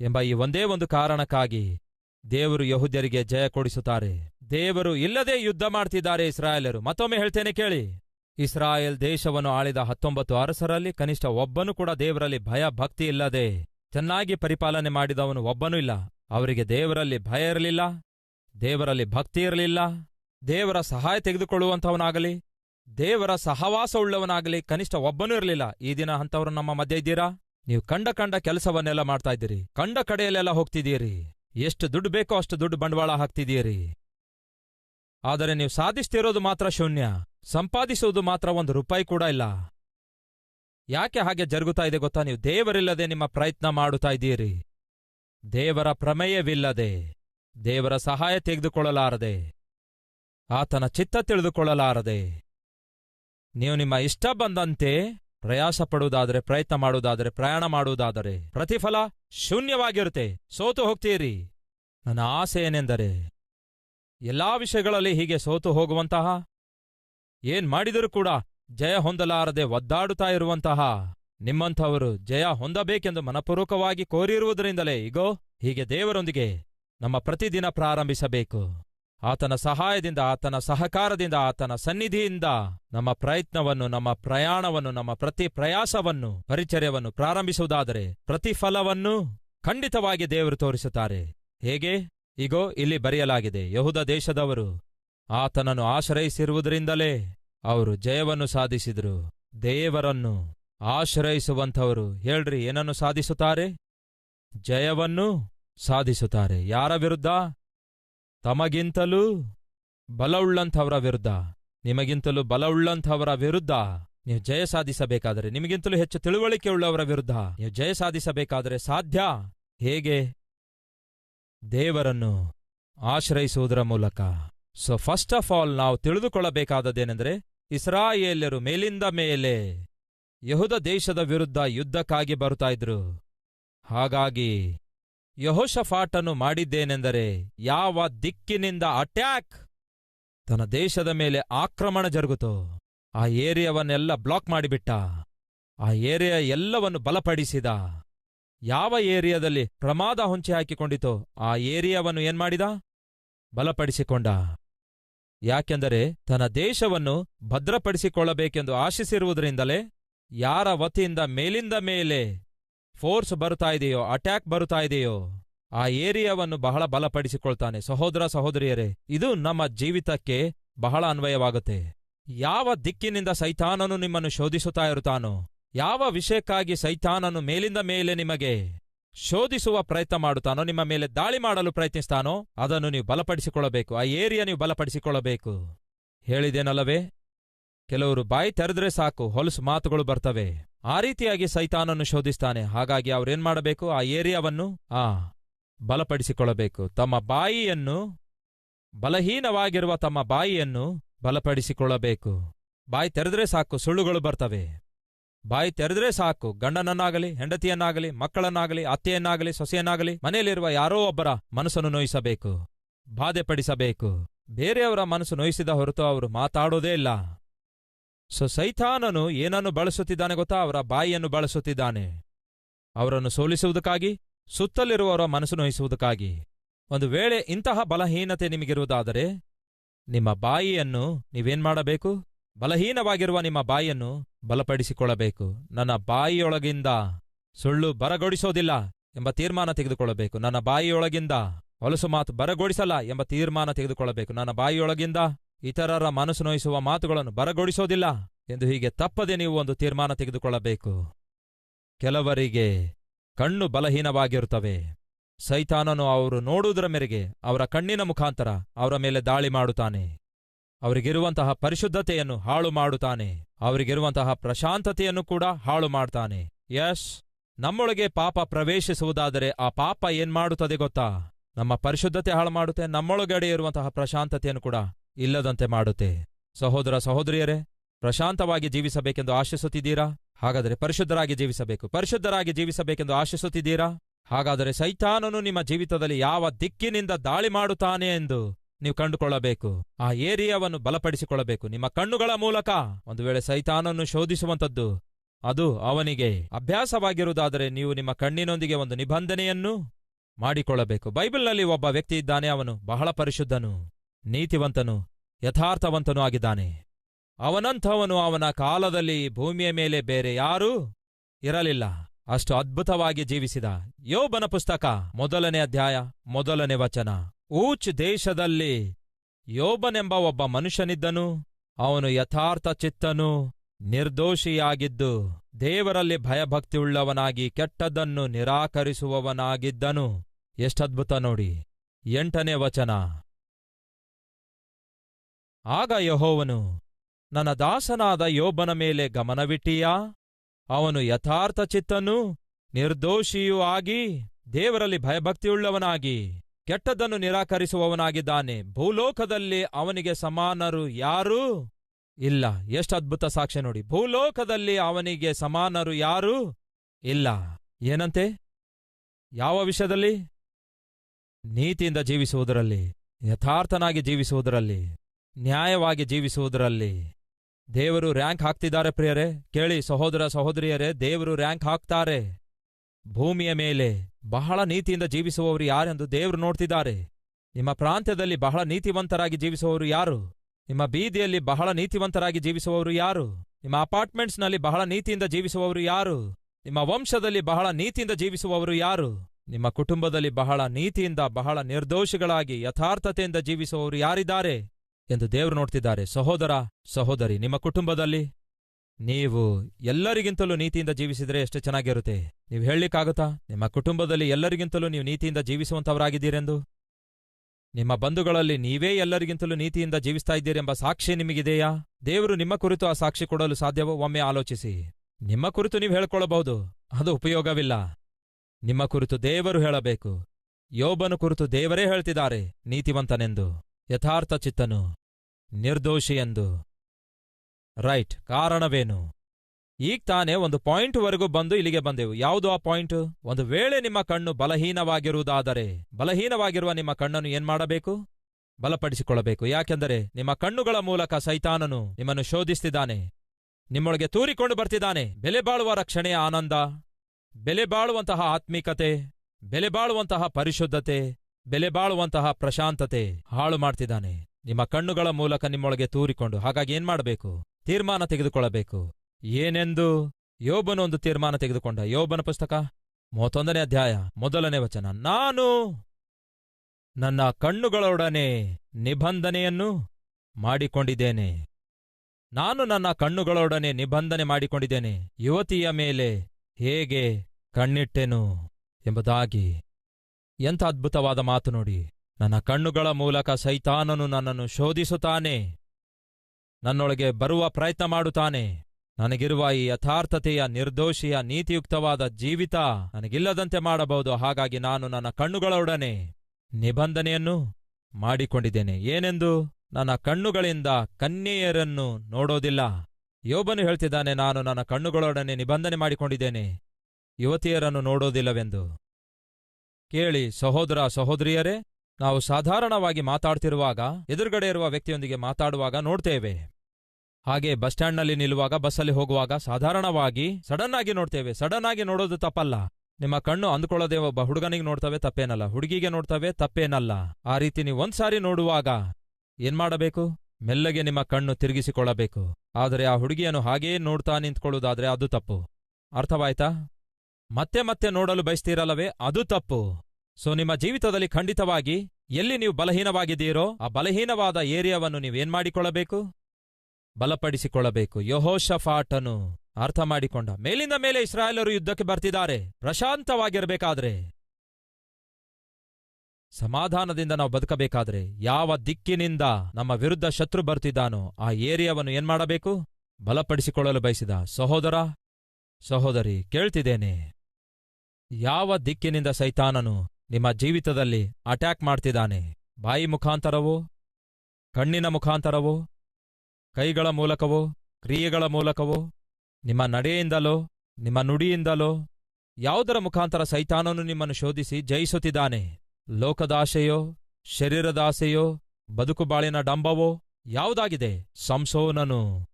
ಎಂಬ ಈ ಒಂದೇ ಒಂದು ಕಾರಣಕ್ಕಾಗಿ ದೇವರು ಯಹುದ್ಯರಿಗೆ ಜಯ ಕೊಡಿಸುತ್ತಾರೆ. ದೇವರು ಇಲ್ಲದೆ ಯುದ್ಧ ಮಾಡ್ತಿದ್ದಾರೆ ಇಸ್ರಾಯೇಲರು ಮತ್ತೊಮ್ಮೆ ಹೇಳ್ತೇನೆ ಕೇಳಿ. ಇಸ್ರಾಯೇಲ್ ದೇಶವನ್ನು ಆಳಿದ ಹತ್ತೊಂಬತ್ತು ಅರಸರಲ್ಲಿ ಕನಿಷ್ಠ ಒಬ್ಬನು ಕೂಡ ದೇವರಲ್ಲಿ ಭಯ ಭಕ್ತಿ ಇಲ್ಲದೆ ಚೆನ್ನಾಗಿ ಪರಿಪಾಲನೆ ಮಾಡಿದವನು ಒಬ್ಬನೂ ಇಲ್ಲ. ಅವರಿಗೆ ದೇವರಲ್ಲಿ ಭಯ ಇರಲಿಲ್ಲ, ದೇವರಲ್ಲಿ ಭಕ್ತಿ ಇರಲಿಲ್ಲ. ದೇವರ ಸಹಾಯ ತೆಗೆದುಕೊಳ್ಳುವಂಥವನಾಗಲಿ, ದೇವರ ಸಹವಾಸವುಳ್ಳವನಾಗಲಿ ಕನಿಷ್ಠ ಒಬ್ಬನೂ ಇರಲಿಲ್ಲ. ಈ ದಿನ ಅಂಥವ್ರು ನಮ್ಮ ಮಧ್ಯೆ ಇದ್ದೀರಾ? ನೀವು ಕಂಡ ಕಂಡ ಕೆಲಸವನ್ನೆಲ್ಲ ಮಾಡ್ತಾ ಇದ್ದೀರಿ. ಕಂಡ ಕಡೆಯಲ್ಲೆಲ್ಲ ಹೋಗ್ತಿದ್ದೀರಿ. ಎಷ್ಟು ದುಡ್ಡು ಬೇಕೋ ಅಷ್ಟು ದುಡ್ಡು ಬಂಡವಾಳ ಹಾಕ್ತಿದ್ದೀರಿ. ಆದರೆ ನೀವು ಸಾಧಿಸ್ತಿರೋದು ಮಾತ್ರ ಶೂನ್ಯ. ಸಂಪಾದಿಸುವುದು ಮಾತ್ರ ಒಂದು ರೂಪಾಯಿ ಕೂಡ ಇಲ್ಲ. ಯಾಕೆ ಹಾಗೆ ಜರುಗುತ್ತಾ ಇದೆ ಗೊತ್ತಾ? ನೀವು ದೇವರಿಲ್ಲದೆ ನಿಮ್ಮ ಪ್ರಯತ್ನ ಮಾಡುತ್ತಾ ಇದ್ದೀರಿ. ದೇವರ ಪ್ರಮೇಯವಿಲ್ಲದೆ, ದೇವರ ಸಹಾಯ ತೆಗೆದುಕೊಳ್ಳಲಾರದೆ, ಆತನ ಚಿತ್ತ ತಿಳಿದುಕೊಳ್ಳಲಾರದೆ, ನೀವು ನಿಮ್ಮ ಇಷ್ಟ ಬಂದಂತೆ ಪ್ರಯಾಸ ಪಡುವುದಾದರೆ, ಪ್ರಯತ್ನ ಮಾಡುವುದಾದರೆ, ಪ್ರಯಾಣ ಮಾಡುವುದಾದರೆ, ಪ್ರತಿಫಲ ಶೂನ್ಯವಾಗಿರುತ್ತೆ. ಸೋತು ಹೋಗ್ತೀರಿ. ನನ್ನ ಆಸೆ ಏನೆಂದರೆ, ಎಲ್ಲಾ ವಿಷಯಗಳಲ್ಲಿ ಹೀಗೆ ಸೋತು ಹೋಗುವಂತಹ ಏನ್ ಮಾಡಿದರೂ ಕೂಡ ಜಯ ಹೊಂದಲಾರದೆ ಒದ್ದಾಡುತ್ತಾ ಇರುವಂತಹ ನಿಮ್ಮಂಥವರು ಜಯ ಹೊಂದಬೇಕೆಂದು ಮನಪೂರ್ವಕವಾಗಿ ಕೋರಿರುವುದರಿಂದಲೇ ಇಗೋ, ಹೀಗೆ ದೇವರೊಂದಿಗೆ ನಮ್ಮ ಪ್ರತಿದಿನ ಪ್ರಾರಂಭಿಸಬೇಕು. ಆತನ ಸಹಾಯದಿಂದ, ಆತನ ಸಹಕಾರದಿಂದ, ಆತನ ಸನ್ನಿಧಿಯಿಂದ ನಮ್ಮ ಪ್ರಯತ್ನವನ್ನು, ನಮ್ಮ ಪ್ರಯಾಣವನ್ನು, ನಮ್ಮ ಪ್ರತಿ ಪ್ರಯಾಸವನ್ನು, ಪರಿಚರ್ಯವನ್ನು ಪ್ರಾರಂಭಿಸುವುದಾದರೆ ಪ್ರತಿಫಲವನ್ನು ಖಂಡಿತವಾಗಿ ದೇವರು ತೋರಿಸುತ್ತಾರೆ. ಹೇಗೆ? ಇಗೋ, ಇಲ್ಲಿ ಬರೆಯಲಾಗಿದೆ, ಯಹುದ ದೇಶದವರು ಆತನನ್ನು ಆಶ್ರಯಿಸಿರುವುದರಿಂದಲೇ ಅವರು ಜಯವನ್ನು ಸಾಧಿಸಿದರು. ದೇವರನ್ನು ಆಶ್ರಯಿಸುವಂಥವರು ಹೇಳ್ರಿ, ಏನನ್ನು ಸಾಧಿಸುತ್ತಾರೆ? ಜಯವನ್ನು ಸಾಧಿಸುತ್ತಾರೆ. ಯಾರ ವಿರುದ್ಧ? ತಮಗಿಂತಲೂ ಬಲವುಳ್ಳಂಥವರ ವಿರುದ್ಧ. ನಿಮಗಿಂತಲೂ ಬಲವುಳ್ಳಂಥವರ ವಿರುದ್ಧ. ನೀವು ಜಯ ಸಾಧಿಸಬೇಕಾದರೆ ನಿಮಗಿಂತಲೂ ಹೆಚ್ಚು ತಿಳುವಳಿಕೆ ಉಳ್ಳವರ ವಿರುದ್ಧ. ನೀವು ಜಯ ಸಾಧಿಸಬೇಕಾದರೆ ಸಾಧ್ಯ? ಹೇಗೆ? ದೇವರನ್ನು ಆಶ್ರಯಿಸುವುದರ ಮೂಲಕ. ಸೊ ಫಸ್ಟ್ ಆಫ್ ಆಲ್ ನಾವು ತಿಳಿದುಕೊಳ್ಳಬೇಕಾದದ್ದೇನೆಂದರೆ, ಇಸ್ರಾಯೇಲ್ಯರು ಮೇಲಿಂದ ಮೇಲೆ ಯಹುದ ದೇಶದ ವಿರುದ್ಧ ಯುದ್ಧಕ್ಕಾಗಿ ಬರುತ್ತಾ ಇದ್ರು. ಹಾಗಾಗಿ ಯಹೋಶಫಾಟನು ಮಾಡಿದ್ದೇನೆಂದರೆ, ಯಾವ ದಿಕ್ಕಿನಿಂದ ಅಟ್ಯಾಕ್ ತನ್ನ ದೇಶದ ಮೇಲೆ ಆಕ್ರಮಣ ಜರುಗಿತು ಆ ಏರಿಯಾವನ್ನೆಲ್ಲ ಬ್ಲಾಕ್ ಮಾಡಿಬಿಟ್ಟ, ಆ ಏರಿಯಾ ಎಲ್ಲವನ್ನು ಬಲಪಡಿಸಿದ, ಯಾವ ಏರಿಯಾದಲ್ಲಿ ಪ್ರಮಾದ ಹೊಂಚಿ ಹಾಕಿಕೊಂಡಿತೋ ಆ ಏರಿಯಾವನ್ನು ಏನ್ಮಾಡಿದ? ಬಲಪಡಿಸಿಕೊಂಡ. ಯಾಕೆಂದರೆ ತನ್ನ ದೇಶವನ್ನು ಭದ್ರಪಡಿಸಿಕೊಳ್ಳಬೇಕೆಂದು ಆಶಿಸಿರುವುದರಿಂದಲೇ ಯಾರ ವತಿಯಿಂದ ಮೇಲಿಂದ ಮೇಲೆ ಫೋರ್ಸ್ ಬರುತ್ತಾ ಇದೆಯೋ, ಅಟ್ಯಾಕ್ ಬರುತ್ತಾ ಇದೆಯೋ, ಆ ಏರಿಯಾವನ್ನು ಬಹಳ ಬಲಪಡಿಸಿಕೊಳ್ತಾನೆ. ಸಹೋದರ ಸಹೋದರಿಯರೇ, ಇದು ನಮ್ಮ ಜೀವಿತಕ್ಕೆ ಬಹಳ ಅನ್ವಯವಾಗುತ್ತೆ. ಯಾವ ದಿಕ್ಕಿನಿಂದ ಸೈತಾನನು ನಿಮ್ಮನ್ನು ಶೋಧಿಸುತ್ತಾ ಇರುತ್ತಾನೋ, ಯಾವ ವಿಷಯಕ್ಕಾಗಿ ಸೈತಾನನು ಮೇಲಿಂದ ಮೇಲೆ ನಿಮಗೆ ಶೋಧಿಸುವ ಪ್ರಯತ್ನ ಮಾಡುತ್ತಾನೋ, ನಿಮ್ಮ ಮೇಲೆ ದಾಳಿ ಮಾಡಲು ಪ್ರಯತ್ನಿಸ್ತಾನೋ ಅದನ್ನು ನೀವು ಬಲಪಡಿಸಿಕೊಳ್ಳಬೇಕು. ಆ ಏರಿಯಾ ನೀವು ಬಲಪಡಿಸಿಕೊಳ್ಳಬೇಕು. ಹೇಳಿದೇನಲ್ಲವೇ? ಕೆಲವರು ಬಾಯಿ ತೆರೆದ್ರೆ ಸಾಕು, ಹೊಲಸು ಮಾತುಗಳು ಬರ್ತವೆ. ಆ ರೀತಿಯಾಗಿ ಸೈತಾನನ್ನು ಶೋಧಿಸ್ತಾನೆ. ಹಾಗಾಗಿ ಅವ್ರೇನ್ ಮಾಡಬೇಕು? ಆ ಏರಿಯಾವನ್ನು, ಆ, ಬಲಪಡಿಸಿಕೊಳ್ಳಬೇಕು. ತಮ್ಮ ಬಾಯಿಯನ್ನು, ಬಲಹೀನವಾಗಿರುವ ತಮ್ಮ ಬಾಯಿಯನ್ನು ಬಲಪಡಿಸಿಕೊಳ್ಳಬೇಕು. ಬಾಯಿ ತೆರೆದ್ರೆ ಸಾಕು, ಸುಳ್ಳುಗಳು ಬರ್ತವೆ. ಬಾಯಿ ತೆರೆದ್ರೆ ಸಾಕು. ಗಂಡನನ್ನಾಗಲಿ, ಹೆಂಡತಿಯನ್ನಾಗಲಿ, ಮಕ್ಕಳನ್ನಾಗಲಿ, ಅತ್ತೆಯನ್ನಾಗಲಿ, ಸೊಸೆಯನ್ನಾಗಲಿ, ಮನೆಯಲ್ಲಿರುವ ಯಾರೋ ಒಬ್ಬರ ಮನಸ್ಸನ್ನು ನೋಯಿಸಬೇಕು. ಬಾಧೆಪಡಿಸಬೇಕು ಬೇರೆಯವರ ಮನಸ್ಸು ನೋಯಿಸಿದ ಹೊರತು ಅವರು ಮಾತಾಡೋದೇ ಇಲ್ಲ. ಸೊ, ಸೈತಾನನು ಏನನ್ನು ಬಳಸುತ್ತಿದ್ದಾನೆ ಗೊತ್ತಾ? ಅವರ ಬಾಯಿಯನ್ನು ಬಳಸುತ್ತಿದ್ದಾನೆ. ಅವರನ್ನು ಸೋಲಿಸುವುದಕ್ಕಾಗಿ, ಸುತ್ತಲಿರುವವರ ಮನಸ್ಸು ನೋಯಿಸುವುದಕ್ಕಾಗಿ. ಒಂದು ವೇಳೆ ಇಂತಹ ಬಲಹೀನತೆ ನಿಮಗಿರುವುದಾದರೆ, ನಿಮ್ಮ ಬಾಯಿಯನ್ನು ನೀವೇನ್ ಮಾಡಬೇಕು? ಬಲಹೀನವಾಗಿರುವ ನಿಮ್ಮ ಬಾಯಿಯನ್ನು ಬಲಪಡಿಸಿಕೊಳ್ಳಬೇಕು. ನನ್ನ ಬಾಯಿಯೊಳಗಿಂದ ಸುಳ್ಳು ಬರಗೊಡಿಸೋದಿಲ್ಲ ಎಂಬ ತೀರ್ಮಾನ ತೆಗೆದುಕೊಳ್ಳಬೇಕು. ನನ್ನ ಬಾಯಿಯೊಳಗಿಂದ ಹೊಲಸು ಮಾತು ಬರಗೊಡಿಸಲ್ಲ ಎಂಬ ತೀರ್ಮಾನ ತೆಗೆದುಕೊಳ್ಳಬೇಕು. ನನ್ನ ಬಾಯಿಯೊಳಗಿಂದ ಇತರರ ಮನಸ್ಸು ನೋಯಿಸುವ ಮಾತುಗಳನ್ನು ಬರಗೊಡಿಸೋದಿಲ್ಲ ಎಂದು ಹೀಗೆ ತಪ್ಪದೆ ನೀವು ಒಂದು ತೀರ್ಮಾನ ತೆಗೆದುಕೊಳ್ಳಬೇಕು. ಕೆಲವರಿಗೆ ಕಣ್ಣು ಬಲಹೀನವಾಗಿರುತ್ತವೆ. ಸೈತಾನನು ಅವರು ನೋಡುವುದರ ಮೇರೆಗೆ ಅವರ ಕಣ್ಣಿನ ಮುಖಾಂತರ ಅವರ ಮೇಲೆ ದಾಳಿ ಮಾಡುತ್ತಾನೆ. ಅವರಿಗಿರುವಂತಹ ಪರಿಶುದ್ಧತೆಯನ್ನು ಹಾಳು ಮಾಡುತ್ತಾನೆ. ಅವರಿಗಿರುವಂತಹ ಪ್ರಶಾಂತತೆಯನ್ನು ಕೂಡ ಹಾಳು ಮಾಡ್ತಾನೆ. ಯಶ್, ನಮ್ಮೊಳಗೆ ಪಾಪ ಪ್ರವೇಶಿಸುವುದಾದರೆ ಆ ಪಾಪ ಏನ್ ಮಾಡುತ್ತದೆ ಗೊತ್ತಾ? ನಮ್ಮ ಪರಿಶುದ್ಧತೆ ಹಾಳು ಮಾಡುತ್ತೆ, ನಮ್ಮೊಳಗಡೆ ಇರುವಂತಹ ಪ್ರಶಾಂತತೆಯನ್ನು ಕೂಡ ಇಲ್ಲದಂತೆ ಮಾಡುತ್ತೆ. ಸಹೋದರ, ಸಹೋದರಿಯರೇ, ಪ್ರಶಾಂತವಾಗಿ ಜೀವಿಸಬೇಕೆಂದು ಆಶಿಸುತ್ತಿದ್ದೀರಾ? ಹಾಗಾದರೆ ಪರಿಶುದ್ಧರಾಗಿ ಜೀವಿಸಬೇಕು. ಪರಿಶುದ್ಧರಾಗಿ ಜೀವಿಸಬೇಕೆಂದು ಆಶಿಸುತ್ತಿದ್ದೀರಾ? ಹಾಗಾದರೆ ಸೈತಾನನು ನಿಮ್ಮ ಜೀವಿತದಲ್ಲಿ ಯಾವ ದಿಕ್ಕಿನಿಂದ ದಾಳಿ ಮಾಡುತ್ತಾನೆ ಎಂದು ನೀವು ಕಂಡುಕೊಳ್ಳಬೇಕು. ಆ ಏರಿಯಾವನ್ನು ಬಲಪಡಿಸಿಕೊಳ್ಳಬೇಕು. ನಿಮ್ಮ ಕಣ್ಣುಗಳ ಮೂಲಕ. ಒಂದು ವೇಳೆ ಸೈತಾನನ್ನು ಶೋಧಿಸುವಂತದ್ದು ಅದು ಅವನಿಗೆ ಅಭ್ಯಾಸವಾಗಿರುವುದಾದರೆ ನೀವು ನಿಮ್ಮ ಕಣ್ಣಿನೊಂದಿಗೆ ಒಂದು ನಿಬಂಧನೆಯನ್ನು ಮಾಡಿಕೊಳ್ಳಬೇಕು. ಬೈಬಲ್ನಲ್ಲಿ ಒಬ್ಬ ವ್ಯಕ್ತಿ ಇದ್ದಾನೆ, ಅವನು ಬಹಳ ಪರಿಶುದ್ಧನು, ನೀತಿವಂತನು, ಯಥಾರ್ಥವಂತನೂ ಆಗಿದ್ದಾನೆ. ಅವನಂಥವನು ಅವನ ಕಾಲದಲ್ಲಿ ಭೂಮಿಯ ಮೇಲೆ ಬೇರೆ ಯಾರೂ ಇರಲಿಲ್ಲ. ಅಷ್ಟು ಅದ್ಭುತವಾಗಿ ಜೀವಿಸಿದ ಯೋಬನ ಪುಸ್ತಕ, ಮೊದಲನೇ ಅಧ್ಯಾಯ, ಮೊದಲನೇ ವಚನ. ಊಚ್ ದೇಶದಲ್ಲಿ ಯೋಬನೆಂಬ ಒಬ್ಬ ಮನುಷ್ಯನಿದ್ದನು. ಅವನು ಯಥಾರ್ಥ ಚಿತ್ತನು, ನಿರ್ದೋಷಿಯಾಗಿದ್ದು, ದೇವರಲ್ಲಿ ಭಯಭಕ್ತಿಯುಳ್ಳವನಾಗಿ ಕೆಟ್ಟದ್ದನ್ನು ನಿರಾಕರಿಸುವವನಾಗಿದ್ದನು. ಎಷ್ಟದ್ಭುತ ನೋಡಿ, ಎಂಟನೇ ವಚನ. ಆಗ ಯಹೋವನು, ನನ್ನ ದಾಸನಾದ ಯೋಬನ ಮೇಲೆ ಗಮನವಿಟ್ಟೀಯಾ? ಅವನು ಯಥಾರ್ಥ ಚಿತ್ತನೂ, ನಿರ್ದೋಷಿಯೂ ಆಗಿ, ದೇವರಲ್ಲಿ ಭಯಭಕ್ತಿಯುಳ್ಳವನಾಗಿ ಕೆಟ್ಟದ್ದನ್ನು ನಿರಾಕರಿಸುವವನಾಗಿದ್ದಾನೆ. ಭೂಲೋಕದಲ್ಲಿ ಅವನಿಗೆ ಸಮಾನರು ಯಾರೂ ಇಲ್ಲ. ಎಷ್ಟು ಅದ್ಭುತ ಸಾಕ್ಷ್ಯ ನೋಡಿ. ಭೂಲೋಕದಲ್ಲಿ ಅವನಿಗೆ ಸಮಾನರು ಯಾರೂ ಇಲ್ಲ. ಏನಂತೆ? ಯಾವ ವಿಷಯದಲ್ಲಿ? ನೀತಿಯಿಂದ ಜೀವಿಸುವುದರಲ್ಲಿ, ಯಥಾರ್ಥನಾಗಿ ಜೀವಿಸುವುದರಲ್ಲಿ, ನ್ಯಾಯವಾಗಿ ಜೀವಿಸುವುದರಲ್ಲಿ. ದೇವರು ರ್ಯಾಂಕ್ ಹಾಕ್ತಿದ್ದಾರೆ ಪ್ರಿಯರೇ. ಕೇಳಿ, ಸಹೋದರ, ಸಹೋದರಿಯರೇ, ದೇವರು ರ್ಯಾಂಕ್ ಹಾಕ್ತಾರೆ. ಭೂಮಿಯ ಮೇಲೆ ಬಹಳ ನೀತಿಯಿಂದ ಜೀವಿಸುವವರು ಯಾರೆಂದು ದೇವರು ನೋಡ್ತಿದ್ದಾರೆ. ನಿಮ್ಮ ಪ್ರಾಂತ್ಯದಲ್ಲಿ ಬಹಳ ನೀತಿವಂತರಾಗಿ ಜೀವಿಸುವವರು ಯಾರು? ನಿಮ್ಮ ಬೀದಿಯಲ್ಲಿ ಬಹಳ ನೀತಿವಂತರಾಗಿ ಜೀವಿಸುವವರು ಯಾರು? ನಿಮ್ಮ ಅಪಾರ್ಟ್ಮೆಂಟ್ಸ್ನಲ್ಲಿ ಬಹಳ ನೀತಿಯಿಂದ ಜೀವಿಸುವವರು ಯಾರು? ನಿಮ್ಮ ವಂಶದಲ್ಲಿ ಬಹಳ ನೀತಿಯಿಂದ ಜೀವಿಸುವವರು ಯಾರು? ನಿಮ್ಮ ಕುಟುಂಬದಲ್ಲಿ ಬಹಳ ನೀತಿಯಿಂದ ಬಹಳ ನಿರ್ದೋಷಿಗಳಾಗಿ ಯಥಾರ್ಥತೆಯಿಂದ ಜೀವಿಸುವವರು ಯಾರಿದ್ದಾರೆ? ಎಂದು ದೇವರು ನೋಡ್ತಿದ್ದಾರೆ. ಸಹೋದರ, ಸಹೋದರಿ, ನಿಮ್ಮ ಕುಟುಂಬದಲ್ಲಿ ನೀವು ಎಲ್ಲರಿಗಿಂತಲೂ ನೀತಿಯಿಂದ ಜೀವಿಸಿದರೆ ಎಷ್ಟು ಚೆನ್ನಾಗಿರುತ್ತೆ. ನೀವು ಹೇಳಲಿಕ್ಕಾಗುತ್ತಾ? ನಿಮ್ಮ ಕುಟುಂಬದಲ್ಲಿ ಎಲ್ಲರಿಗಿಂತಲೂ ನೀವು ನೀತಿಯಿಂದ ಜೀವಿಸುವಂತವರಾಗಿದ್ದೀರೆಂದು ನಿಮ್ಮ ಬಂಧುಗಳಲ್ಲಿ ನೀವೇ ಎಲ್ಲರಿಗಿಂತಲೂ ನೀತಿಯಿಂದ ಜೀವಿಸ್ತಾ ಇದ್ದೀರೆಂಬ ಸಾಕ್ಷಿ ನಿಮಗಿದೆಯಾ? ದೇವರು ನಿಮ್ಮ ಕುರಿತು ಆ ಸಾಕ್ಷಿ ಕೊಡಲು ಸಾಧ್ಯವೋ? ಒಮ್ಮೆ ಆಲೋಚಿಸಿ. ನಿಮ್ಮ ಕುರಿತು ನೀವು ಹೇಳ್ಕೊಳ್ಳಬಹುದು. ಅದು ಉಪಯೋಗವಿಲ್ಲ. ನಿಮ್ಮ ಕುರಿತು ದೇವರು ಹೇಳಬೇಕು. ಯೋಬನ ಕುರಿತು ದೇವರೇ ಹೇಳ್ತಿದ್ದಾರೆ, ನೀತಿವಂತನೆಂದು. ಯಥಾರ್ಥ ಚಿತ್ತನು. ನಿರ್ದೋಷಿ ಎಂದು ರೈಟ್ ಕಾರಣವೇನು? ಈಗ ತಾನೇ ಒಂದು ಪಾಯಿಂಟ್ವರೆಗೂ ಬಂದು ಇಲ್ಲಿಗೆ ಬಂದೆವು. ಯಾವುದು ಆ ಪಾಯಿಂಟ್ ಒಂದು ವೇಳೆ ನಿಮ್ಮ ಕಣ್ಣು ಬಲಹೀನವಾಗಿರುವುದಾದರೆ, ಬಲಹೀನವಾಗಿರುವ ನಿಮ್ಮ ಕಣ್ಣನ್ನು ಏನ್ ಮಾಡಬೇಕು? ಬಲಪಡಿಸಿಕೊಳ್ಳಬೇಕು. ಯಾಕೆಂದರೆ ನಿಮ್ಮ ಕಣ್ಣುಗಳ ಮೂಲಕ ಸೈತಾನನು ನಿಮ್ಮನ್ನು ಶೋಧಿಸ್ತಿದ್ದಾನೆ. ನಿಮ್ಮೊಳಗೆ ತೂರಿಕೊಂಡು ಬರ್ತಿದ್ದಾನೆ. ಬೆಲೆ ಬಾಳುವ ರಕ್ಷಣೆಯ ಆನಂದ, ಬೆಲೆ ಬಾಳುವಂತಹ ಆತ್ಮಿಕತೆ, ಬೆಲೆ ಬಾಳುವಂತಹ ಪರಿಶುದ್ಧತೆ, ಬೆಲೆ ಬಾಳುವಂತಹ ಪ್ರಶಾಂತತೆ ಹಾಳು ಮಾಡ್ತಿದ್ದಾನೆ. ನಿಮ್ಮ ಕಣ್ಣುಗಳ ಮೂಲಕ ನಿಮ್ಮೊಳಗೆ ತೂರಿಕೊಂಡು. ಹಾಗಾಗಿ ಏನ್ ಮಾಡಬೇಕು? ತೀರ್ಮಾನ ತೆಗೆದುಕೊಳ್ಳಬೇಕು. ಏನೆಂದು? ಯೋಬನು ಒಂದು ತೀರ್ಮಾನ ತೆಗೆದುಕೊಂಡ. ಯೋಬನ ಪುಸ್ತಕ ಮೂವತ್ತೊಂದನೇ ಅಧ್ಯಾಯ, ಮೊದಲನೇ ವಚನ. ನಾನು ನನ್ನ ಕಣ್ಣುಗಳೊಡನೆ ನಿಬಂಧನೆಯನ್ನು ಮಾಡಿಕೊಂಡಿದ್ದೇನೆ. ನಾನು ನನ್ನ ಕಣ್ಣುಗಳೊಡನೆ ನಿಬಂಧನೆ ಮಾಡಿಕೊಂಡಿದ್ದೇನೆ. ಯುವತಿಯ ಮೇಲೆ ಹೇಗೆ ಕಣ್ಣಿಟ್ಟೆನು ಎಂಬುದಾಗಿ. ಎಂಥ ಅದ್ಭುತವಾದ ಮಾತು ನೋಡಿ. ನನ್ನ ಕಣ್ಣುಗಳ ಮೂಲಕ ಸೈತಾನನು ನನ್ನನ್ನು ಶೋಧಿಸುತ್ತಾನೆ. ನನ್ನೊಳಗೆ ಬರುವ ಪ್ರಯತ್ನ ಮಾಡುತ್ತಾನೆ ನನಗಿರುವ ಈ ಯಥಾರ್ಥತೆಯ ನಿರ್ದೋಷಿಯ ನೀತಿಯುಕ್ತವಾದ ಜೀವಿತ ನನಗಿಲ್ಲದಂತೆ ಮಾಡಬಹುದು. ಹಾಗಾಗಿ ನಾನು ನನ್ನ ಕಣ್ಣುಗಳೊಡನೆ ನಿಬಂಧನೆಯನ್ನು ಮಾಡಿಕೊಂಡಿದ್ದೇನೆ. ಏನೆಂದು? ನನ್ನ ಕಣ್ಣುಗಳಿಂದ ಕನ್ಯೆಯರನ್ನು ನೋಡೋದಿಲ್ಲ. ಯೋಬನು ಹೇಳ್ತಿದ್ದಾನೆ, ನಾನು ನನ್ನ ಕಣ್ಣುಗಳೊಡನೆ ನಿಬಂಧನೆ ಮಾಡಿಕೊಂಡಿದ್ದೇನೆ. ಯುವತಿಯರನ್ನು ನೋಡೋದಿಲ್ಲವೆಂದು. ಕೇಳಿ, ಸಹೋದರ ಸಹೋದರಿಯರೇ ನಾವು ಸಾಧಾರಣವಾಗಿ ಮಾತಾಡ್ತಿರುವಾಗ, ಎದುರುಗಡೆ ಇರುವ ವ್ಯಕ್ತಿಯೊಂದಿಗೆ ಮಾತಾಡುವಾಗ ನೋಡ್ತೇವೆ. ಹಾಗೆ ಬಸ್ ಸ್ಟ್ಯಾಂಡ್ನಲ್ಲಿ ನಿಲ್ಲುವಾಗ, ಬಸ್ಸಲ್ಲಿ ಹೋಗುವಾಗ ಸಾಧಾರಣವಾಗಿ ಸಡನ್ ಆಗಿ ನೋಡ್ತೇವೆ. ಸಡನ್ ಆಗಿ ನೋಡೋದು ತಪ್ಪಲ್ಲ. ನಿಮ್ಮ ಕಣ್ಣು ಅಂದ್ಕೊಳ್ಳೋದೇ ಒಬ್ಬ ಹುಡುಗನಿಗೆ ನೋಡ್ತವೆ, ತಪ್ಪೇನಲ್ಲ. ಹುಡುಗಿಗೆ ನೋಡ್ತವೆ, ತಪ್ಪೇನಲ್ಲ. ಆ ರೀತಿ ನೀವು ಒಂದ್ಸಾರಿ ನೋಡುವಾಗ ಏನ್ ಮಾಡಬೇಕು? ಮೆಲ್ಲಗೆ ನಿಮ್ಮ ಕಣ್ಣು ತಿರುಗಿಸಿಕೊಳ್ಳಬೇಕು. ಆದರೆ ಆ ಹುಡುಗಿಯನ್ನು ಹಾಗೇ ನೋಡ್ತಾ ನಿಂತ್ಕೊಳ್ಳುವುದಾದ್ರೆ ಅದು ತಪ್ಪು. ಅರ್ಥವಾಯ್ತಾ? ಮತ್ತೆ ಮತ್ತೆ ನೋಡಲು ಬಯಸ್ತೀರಲ್ಲವೇ? ಅದು ತಪ್ಪು. ಸೊ ನಿಮ್ಮ ಜೀವಿತದಲ್ಲಿ ಖಂಡಿತವಾಗಿ ಎಲ್ಲಿ ನೀವು ಬಲಹೀನವಾಗಿದ್ದೀರೋ ಆ ಬಲಹೀನವಾದ ಏರಿಯಾವನ್ನು ನೀವೇನ್ ಮಾಡಿಕೊಳ್ಳಬೇಕು? ಬಲಪಡಿಸಿಕೊಳ್ಳಬೇಕು. ಯಹೋಶಫಾಟನು ಅರ್ಥ ಮಾಡಿಕೊಂಡ. ಮೇಲಿಂದ ಮೇಲೆ ಇಸ್ರಾಯೇಲರು ಯುದ್ಧಕ್ಕೆ ಬರ್ತಿದ್ದಾರೆ. ಪ್ರಶಾಂತವಾಗಿರಬೇಕಾದ್ರೆ, ಸಮಾಧಾನದಿಂದ ನಾವು ಬದುಕಬೇಕಾದ್ರೆ ಯಾವ ದಿಕ್ಕಿನಿಂದ ನಮ್ಮ ವಿರುದ್ಧ ಶತ್ರು ಬರ್ತಿದ್ದಾನೋ ಆ ಏರಿಯಾವನ್ನು ಏನ್ ಮಾಡಬೇಕು? ಬಲಪಡಿಸಿಕೊಳ್ಳಲು ಬಯಸಿದ. ಸಹೋದರ, ಸಹೋದರಿ ಕೇಳ್ತಿದ್ದೇನೆ. ಯಾವ ದಿಕ್ಕಿನಿಂದ ಸೈತಾನನು ನಿಮ್ಮ ಜೀವಿತದಲ್ಲಿ ಅಟ್ಯಾಕ್ ಮಾಡ್ತಿದ್ದಾನೆ. ಬಾಯಿ ಮುಖಾಂತರವೋ, ಕಣ್ಣಿನ ಮುಖಾಂತರವೋ, ಕೈಗಳ ಮೂಲಕವೋ, ಕ್ರಿಯೆಗಳ ಮೂಲಕವೋ, ನಿಮ್ಮ ನಡೆಯಿಂದಲೋ, ನಿಮ್ಮ ನುಡಿಯಿಂದಲೋ, ಯಾವುದರ ಮುಖಾಂತರ ಸೈತಾನನು ನಿಮ್ಮನ್ನು ಶೋಧಿಸಿ ಜಯಿಸುತ್ತಿದ್ದಾನೆ. ಲೋಕದಾಶೆಯೋ ಶರೀರದಾಸೆಯೋ ಬದುಕುಬಾಳಿನ ಡಂಬವೋ, ಯಾವುದಾಗಿದೆ? ಸಂಸೋನನು.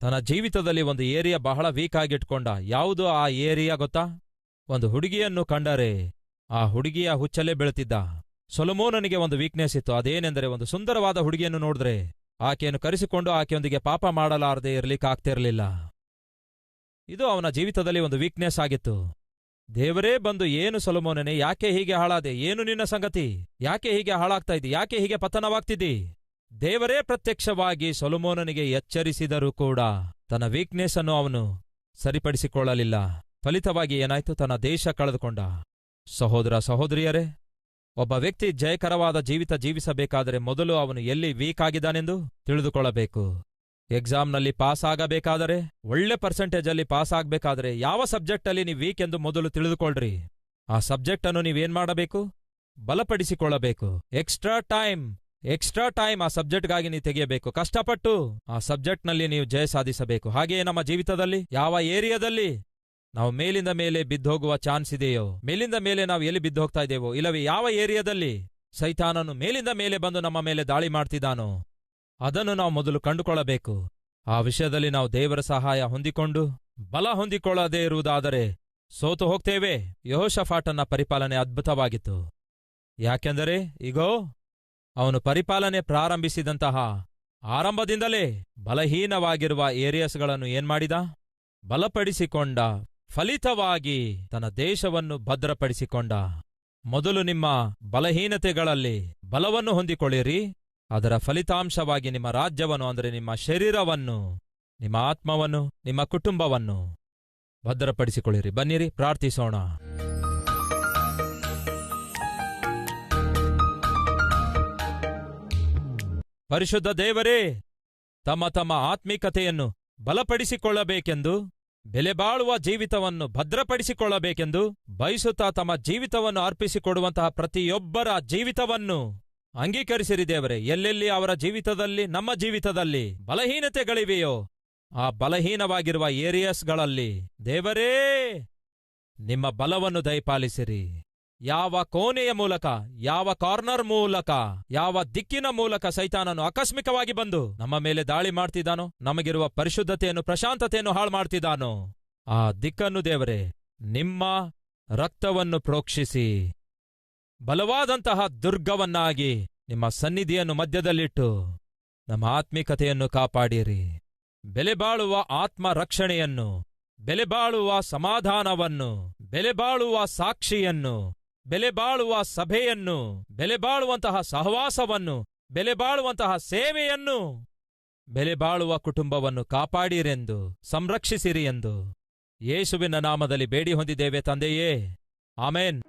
ತನ್ನ ಜೀವಿತದಲ್ಲಿ ಒಂದು ಏರಿಯಾ ಬಹಳ ವೀಕ್ ಆಗಿಟ್ಕೊಂಡ ಯಾವುದು ಆ ಏರಿಯಾ ಗೊತ್ತಾ? ಒಂದು ಹುಡುಗಿಯನ್ನು ಕಂಡರೆ. ಆ ಹುಡುಗಿಯ ಹುಚ್ಚಲೇ ಬೆಳೆತಿದ್ದ. ಸೊಲಮೋನನಿಗೆ ಒಂದು ವೀಕ್ನೆಸ್ ಇತ್ತು. ಅದೇನೆಂದರೆ ಒಂದು ಸುಂದರವಾದ ಹುಡುಗಿಯನ್ನು ನೋಡಿದ್ರೆ ಆಕೆಯನ್ನು ಕರೆಸಿಕೊಂಡು ಆಕೆಯೊಂದಿಗೆ ಪಾಪ ಮಾಡಲಾರದೆ ಇರ್ಲಿಕ್ಕಾಗ್ತಿರ್ಲಿಲ್ಲ ಇದು ಅವನ ಜೀವಿತದಲ್ಲಿ ಒಂದು ವೀಕ್ನೆಸ್ ಆಗಿತ್ತು. ದೇವರೇ ಬಂದು, ಏನು ಸೊಲಮೋನನೆ, ಯಾಕೆ ಹೀಗೆ ಹಾಳಾದೆ? ಏನು ನಿನ್ನ ಸಂಗತಿ? ಯಾಕೆ ಹೀಗೆ ಹಾಳಾಗ್ತಾ ಇದ್ದಿ? ಯಾಕೆ ಹೀಗೆ ಪತನವಾಗ್ತಿದ್ದಿ? ದೇವರೇ ಪ್ರತ್ಯಕ್ಷವಾಗಿ ಸೊಲಮೋನನಿಗೆ ಎಚ್ಚರಿಸಿದರೂ ಕೂಡ ತನ್ನ ವೀಕ್ನೆಸ್ ಅನ್ನು ಅವನು ಸರಿಪಡಿಸಿಕೊಳ್ಳಲಿಲ್ಲ. ಫಲಿತವಾಗಿ ಏನಾಯ್ತು? ತನ್ನ ದೇಶ ಕಳೆದುಕೊಂಡ. ಸಹೋದರ ಸಹೋದರಿಯರೇ, ಒಬ್ಬ ವ್ಯಕ್ತಿ ಜಯಕರವಾದ ಜೀವಿತ ಜೀವಿಸಬೇಕಾದರೆ ಮೊದಲು ಅವನು ಎಲ್ಲಿ ವೀಕ್ ಆಗಿದ್ದಾನೆಂದು ತಿಳಿದುಕೊಳ್ಳಬೇಕು. ಎಕ್ಸಾಮ್ನಲ್ಲಿ ಪಾಸ್ ಆಗಬೇಕಾದರೆ ಒಳ್ಳೆ ಪರ್ಸೆಂಟೇಜಲ್ಲಿ ಪಾಸ್ ಆಗಬೇಕಾದರೆ ಯಾವ ಸಬ್ಜೆಕ್ಟಲ್ಲಿ ನೀವು ವೀಕ್ ಎಂದು ಮೊದಲು ತಿಳಿದುಕೊಳ್ಳ್ರಿ ಆ ಸಬ್ಜೆಕ್ಟ್ ಅನ್ನು ನೀವೇನ್ ಮಾಡಬೇಕು? ಬಲಪಡಿಸಿಕೊಳ್ಳಬೇಕು. ಎಕ್ಸ್ಟ್ರಾ ಟೈಮ್ ಎಕ್ಸ್ಟ್ರಾ ಟೈಮ್ ಆ ಸಬ್ಜೆಕ್ಟ್ಗಾಗಿ ನೀವು ತೆಗೆಯಬೇಕು. ಕಷ್ಟಪಟ್ಟು ಆ ಸಬ್ಜೆಕ್ಟ್ನಲ್ಲಿ ನೀವು ಜಯ ಸಾಧಿಸಬೇಕು. ಹಾಗೆಯೇ ನಮ್ಮ ಜೀವಿತದಲ್ಲಿ, ಯಾವ ಏರಿಯಾದಲ್ಲಿ ನಾವು ಮೇಲಿಂದ ಮೇಲೆ ಬಿದ್ದೋಗುವ ಚಾನ್ಸ್ ಇದೆಯೋ? ಮೇಲಿಂದ ಮೇಲೆ ನಾವು ಎಲ್ಲಿ ಬಿದ್ದು ಹೋಗ್ತಾ ಇದ್ದೇವೋ? ಇಲ್ಲವೇ, ಯಾವ ಏರಿಯಾದಲ್ಲಿ? ಸೈತಾನನು ಮೇಲಿಂದ ಮೇಲೆ ಬಂದು ನಮ್ಮ ಮೇಲೆ ದಾಳಿ ಮಾಡ್ತಿದ್ದಾನೋ? ಅದನ್ನು ನಾವು ಮೊದಲು ಕಂಡುಕೊಳ್ಳಬೇಕು. ಆ ವಿಷಯದಲ್ಲಿ ನಾವು ದೇವರ ಸಹಾಯ ಹೊಂದಿಕೊಂಡು ಬಲ ಹೊಂದಿಕೊಳ್ಳದೇ ಇರುವುದಾದರೆ ಸೋತು ಹೋಗ್ತೇವೆ. ಯಹೋಷಫಾಟನ ಪರಿಪಾಲನೆ ಅದ್ಭುತವಾಗಿತ್ತು. ಯಾಕೆಂದರೆ ಈಗೋ ಅವನು ಪರಿಪಾಲನೆ ಪ್ರಾರಂಭಿಸಿದಂತಹ ಆರಂಭದಿಂದಲೇ ಬಲಹೀನವಾಗಿರುವ ಏರಿಯಾಸ್ಗಳನ್ನು ಏನ್ಮಾಡಿದ? ಬಲಪಡಿಸಿಕೊಂಡ ಫಲಿತವಾಗಿ ತನ್ನ ದೇಶವನ್ನು ಭದ್ರಪಡಿಸಿಕೊಂಡ. ಮೊದಲು ನಿಮ್ಮ ಬಲಹೀನತೆಗಳಲ್ಲಿ ಬಲವನ್ನು ಹೊಂದಿಕೊಳ್ಳಿರಿ. ಅದರ ಫಲಿತಾಂಶವಾಗಿ ನಿಮ್ಮ ರಾಜ್ಯವನ್ನು, ಅಂದರೆ ನಿಮ್ಮ ಶರೀರವನ್ನು, ನಿಮ್ಮ ಆತ್ಮವನ್ನು, ನಿಮ್ಮ ಕುಟುಂಬವನ್ನು ಭದ್ರಪಡಿಸಿಕೊಳ್ಳಿರಿ. ಬನ್ನಿರಿ, ಪ್ರಾರ್ಥಿಸೋಣ. ಪರಿಶುದ್ಧ ದೇವರೇ, ತಮ್ಮ ತಮ್ಮ ಆತ್ಮಿಕತೆಯನ್ನು ಬಲಪಡಿಸಿಕೊಳ್ಳಬೇಕೆಂದು ಬೆಲೆಬಾಳುವ ಜೀವಿತವನ್ನು ಭದ್ರಪಡಿಸಿಕೊಳ್ಳಬೇಕೆಂದು ಬಯಸುತ್ತಾ ತಮ್ಮ ಜೀವಿತವನ್ನು ಅರ್ಪಿಸಿಕೊಡುವಂತಹ ಪ್ರತಿಯೊಬ್ಬರ ಜೀವಿತವನ್ನು ಅಂಗೀಕರಿಸಿರಿ ದೇವರೇ. ಎಲ್ಲೆಲ್ಲಿ ಅವರ ಜೀವಿತದಲ್ಲಿ, ನಮ್ಮ ಜೀವಿತದಲ್ಲಿ ಬಲಹೀನತೆಗಳಿವೆಯೋ, ಆ ಬಲಹೀನವಾಗಿರುವ ಏರಿಯಾಸ್ಗಳಲ್ಲಿ ದೇವರೇ, ನಿಮ್ಮ ಬಲವನ್ನು ದಯಪಾಲಿಸಿರಿ. ಯಾವ ಕೋಣೆಯ ಮೂಲಕ, ಯಾವ ಕಾರ್ನರ್ ಮೂಲಕ, ಯಾವ ದಿಕ್ಕಿನ ಮೂಲಕ ಸೈತಾನನು ಆಕಸ್ಮಿಕವಾಗಿ ಬಂದು ನಮ್ಮ ಮೇಲೆ ದಾಳಿ ಮಾಡ್ತಿದ್ದಾನೋ, ನಮಗಿರುವ ಪರಿಶುದ್ಧತೆಯನ್ನು, ಪ್ರಶಾಂತತೆಯನ್ನು ಹಾಳು ಮಾಡ್ತಿದ್ದಾನೋ, ಆ ದಿಕ್ಕನ್ನು ದೇವರೇ, ನಿಮ್ಮ ರಕ್ತವನ್ನು ಪ್ರೋಕ್ಷಿಸಿ. ಬಲವಾದಂತಹ ದುರ್ಗವನ್ನಾಗಿ ನಿಮ್ಮ ಸನ್ನಿಧಿಯನ್ನು ಮಧ್ಯದಲ್ಲಿಟ್ಟು ನಮ್ಮ ಆತ್ಮಿಕತೆಯನ್ನು ಕಾಪಾಡಿರಿ. ಬೆಲೆಬಾಳುವ ಆತ್ಮ ರಕ್ಷಣೆಯನ್ನು ಬೆಲೆಬಾಳುವ ಸಮಾಧಾನವನ್ನು ಬೆಲೆಬಾಳುವ ಸಾಕ್ಷಿಯನ್ನು ಬೆಲೆಬಾಳುವ ಸಭೆಯನ್ನು, ಬೆಲೆಬಾಳುವಂತಹ ಸಹವಾಸವನ್ನು, ಬೆಲೆಬಾಳುವಂತಹ ಸೇವೆಯನ್ನು, ಬೆಲೆಬಾಳುವ ಕುಟುಂಬವನ್ನು ಕಾಪಾಡಿರೆಂದು, ಸಂರಕ್ಷಿಸಿರಿ ಎಂದು. ಯೇಸುವಿನ ನಾಮದಲ್ಲಿ ಬೇಡಿ ಹೊಂದಿದ್ದೇವೆ ತಂದೆಯೇ. ಆಮೇನ್.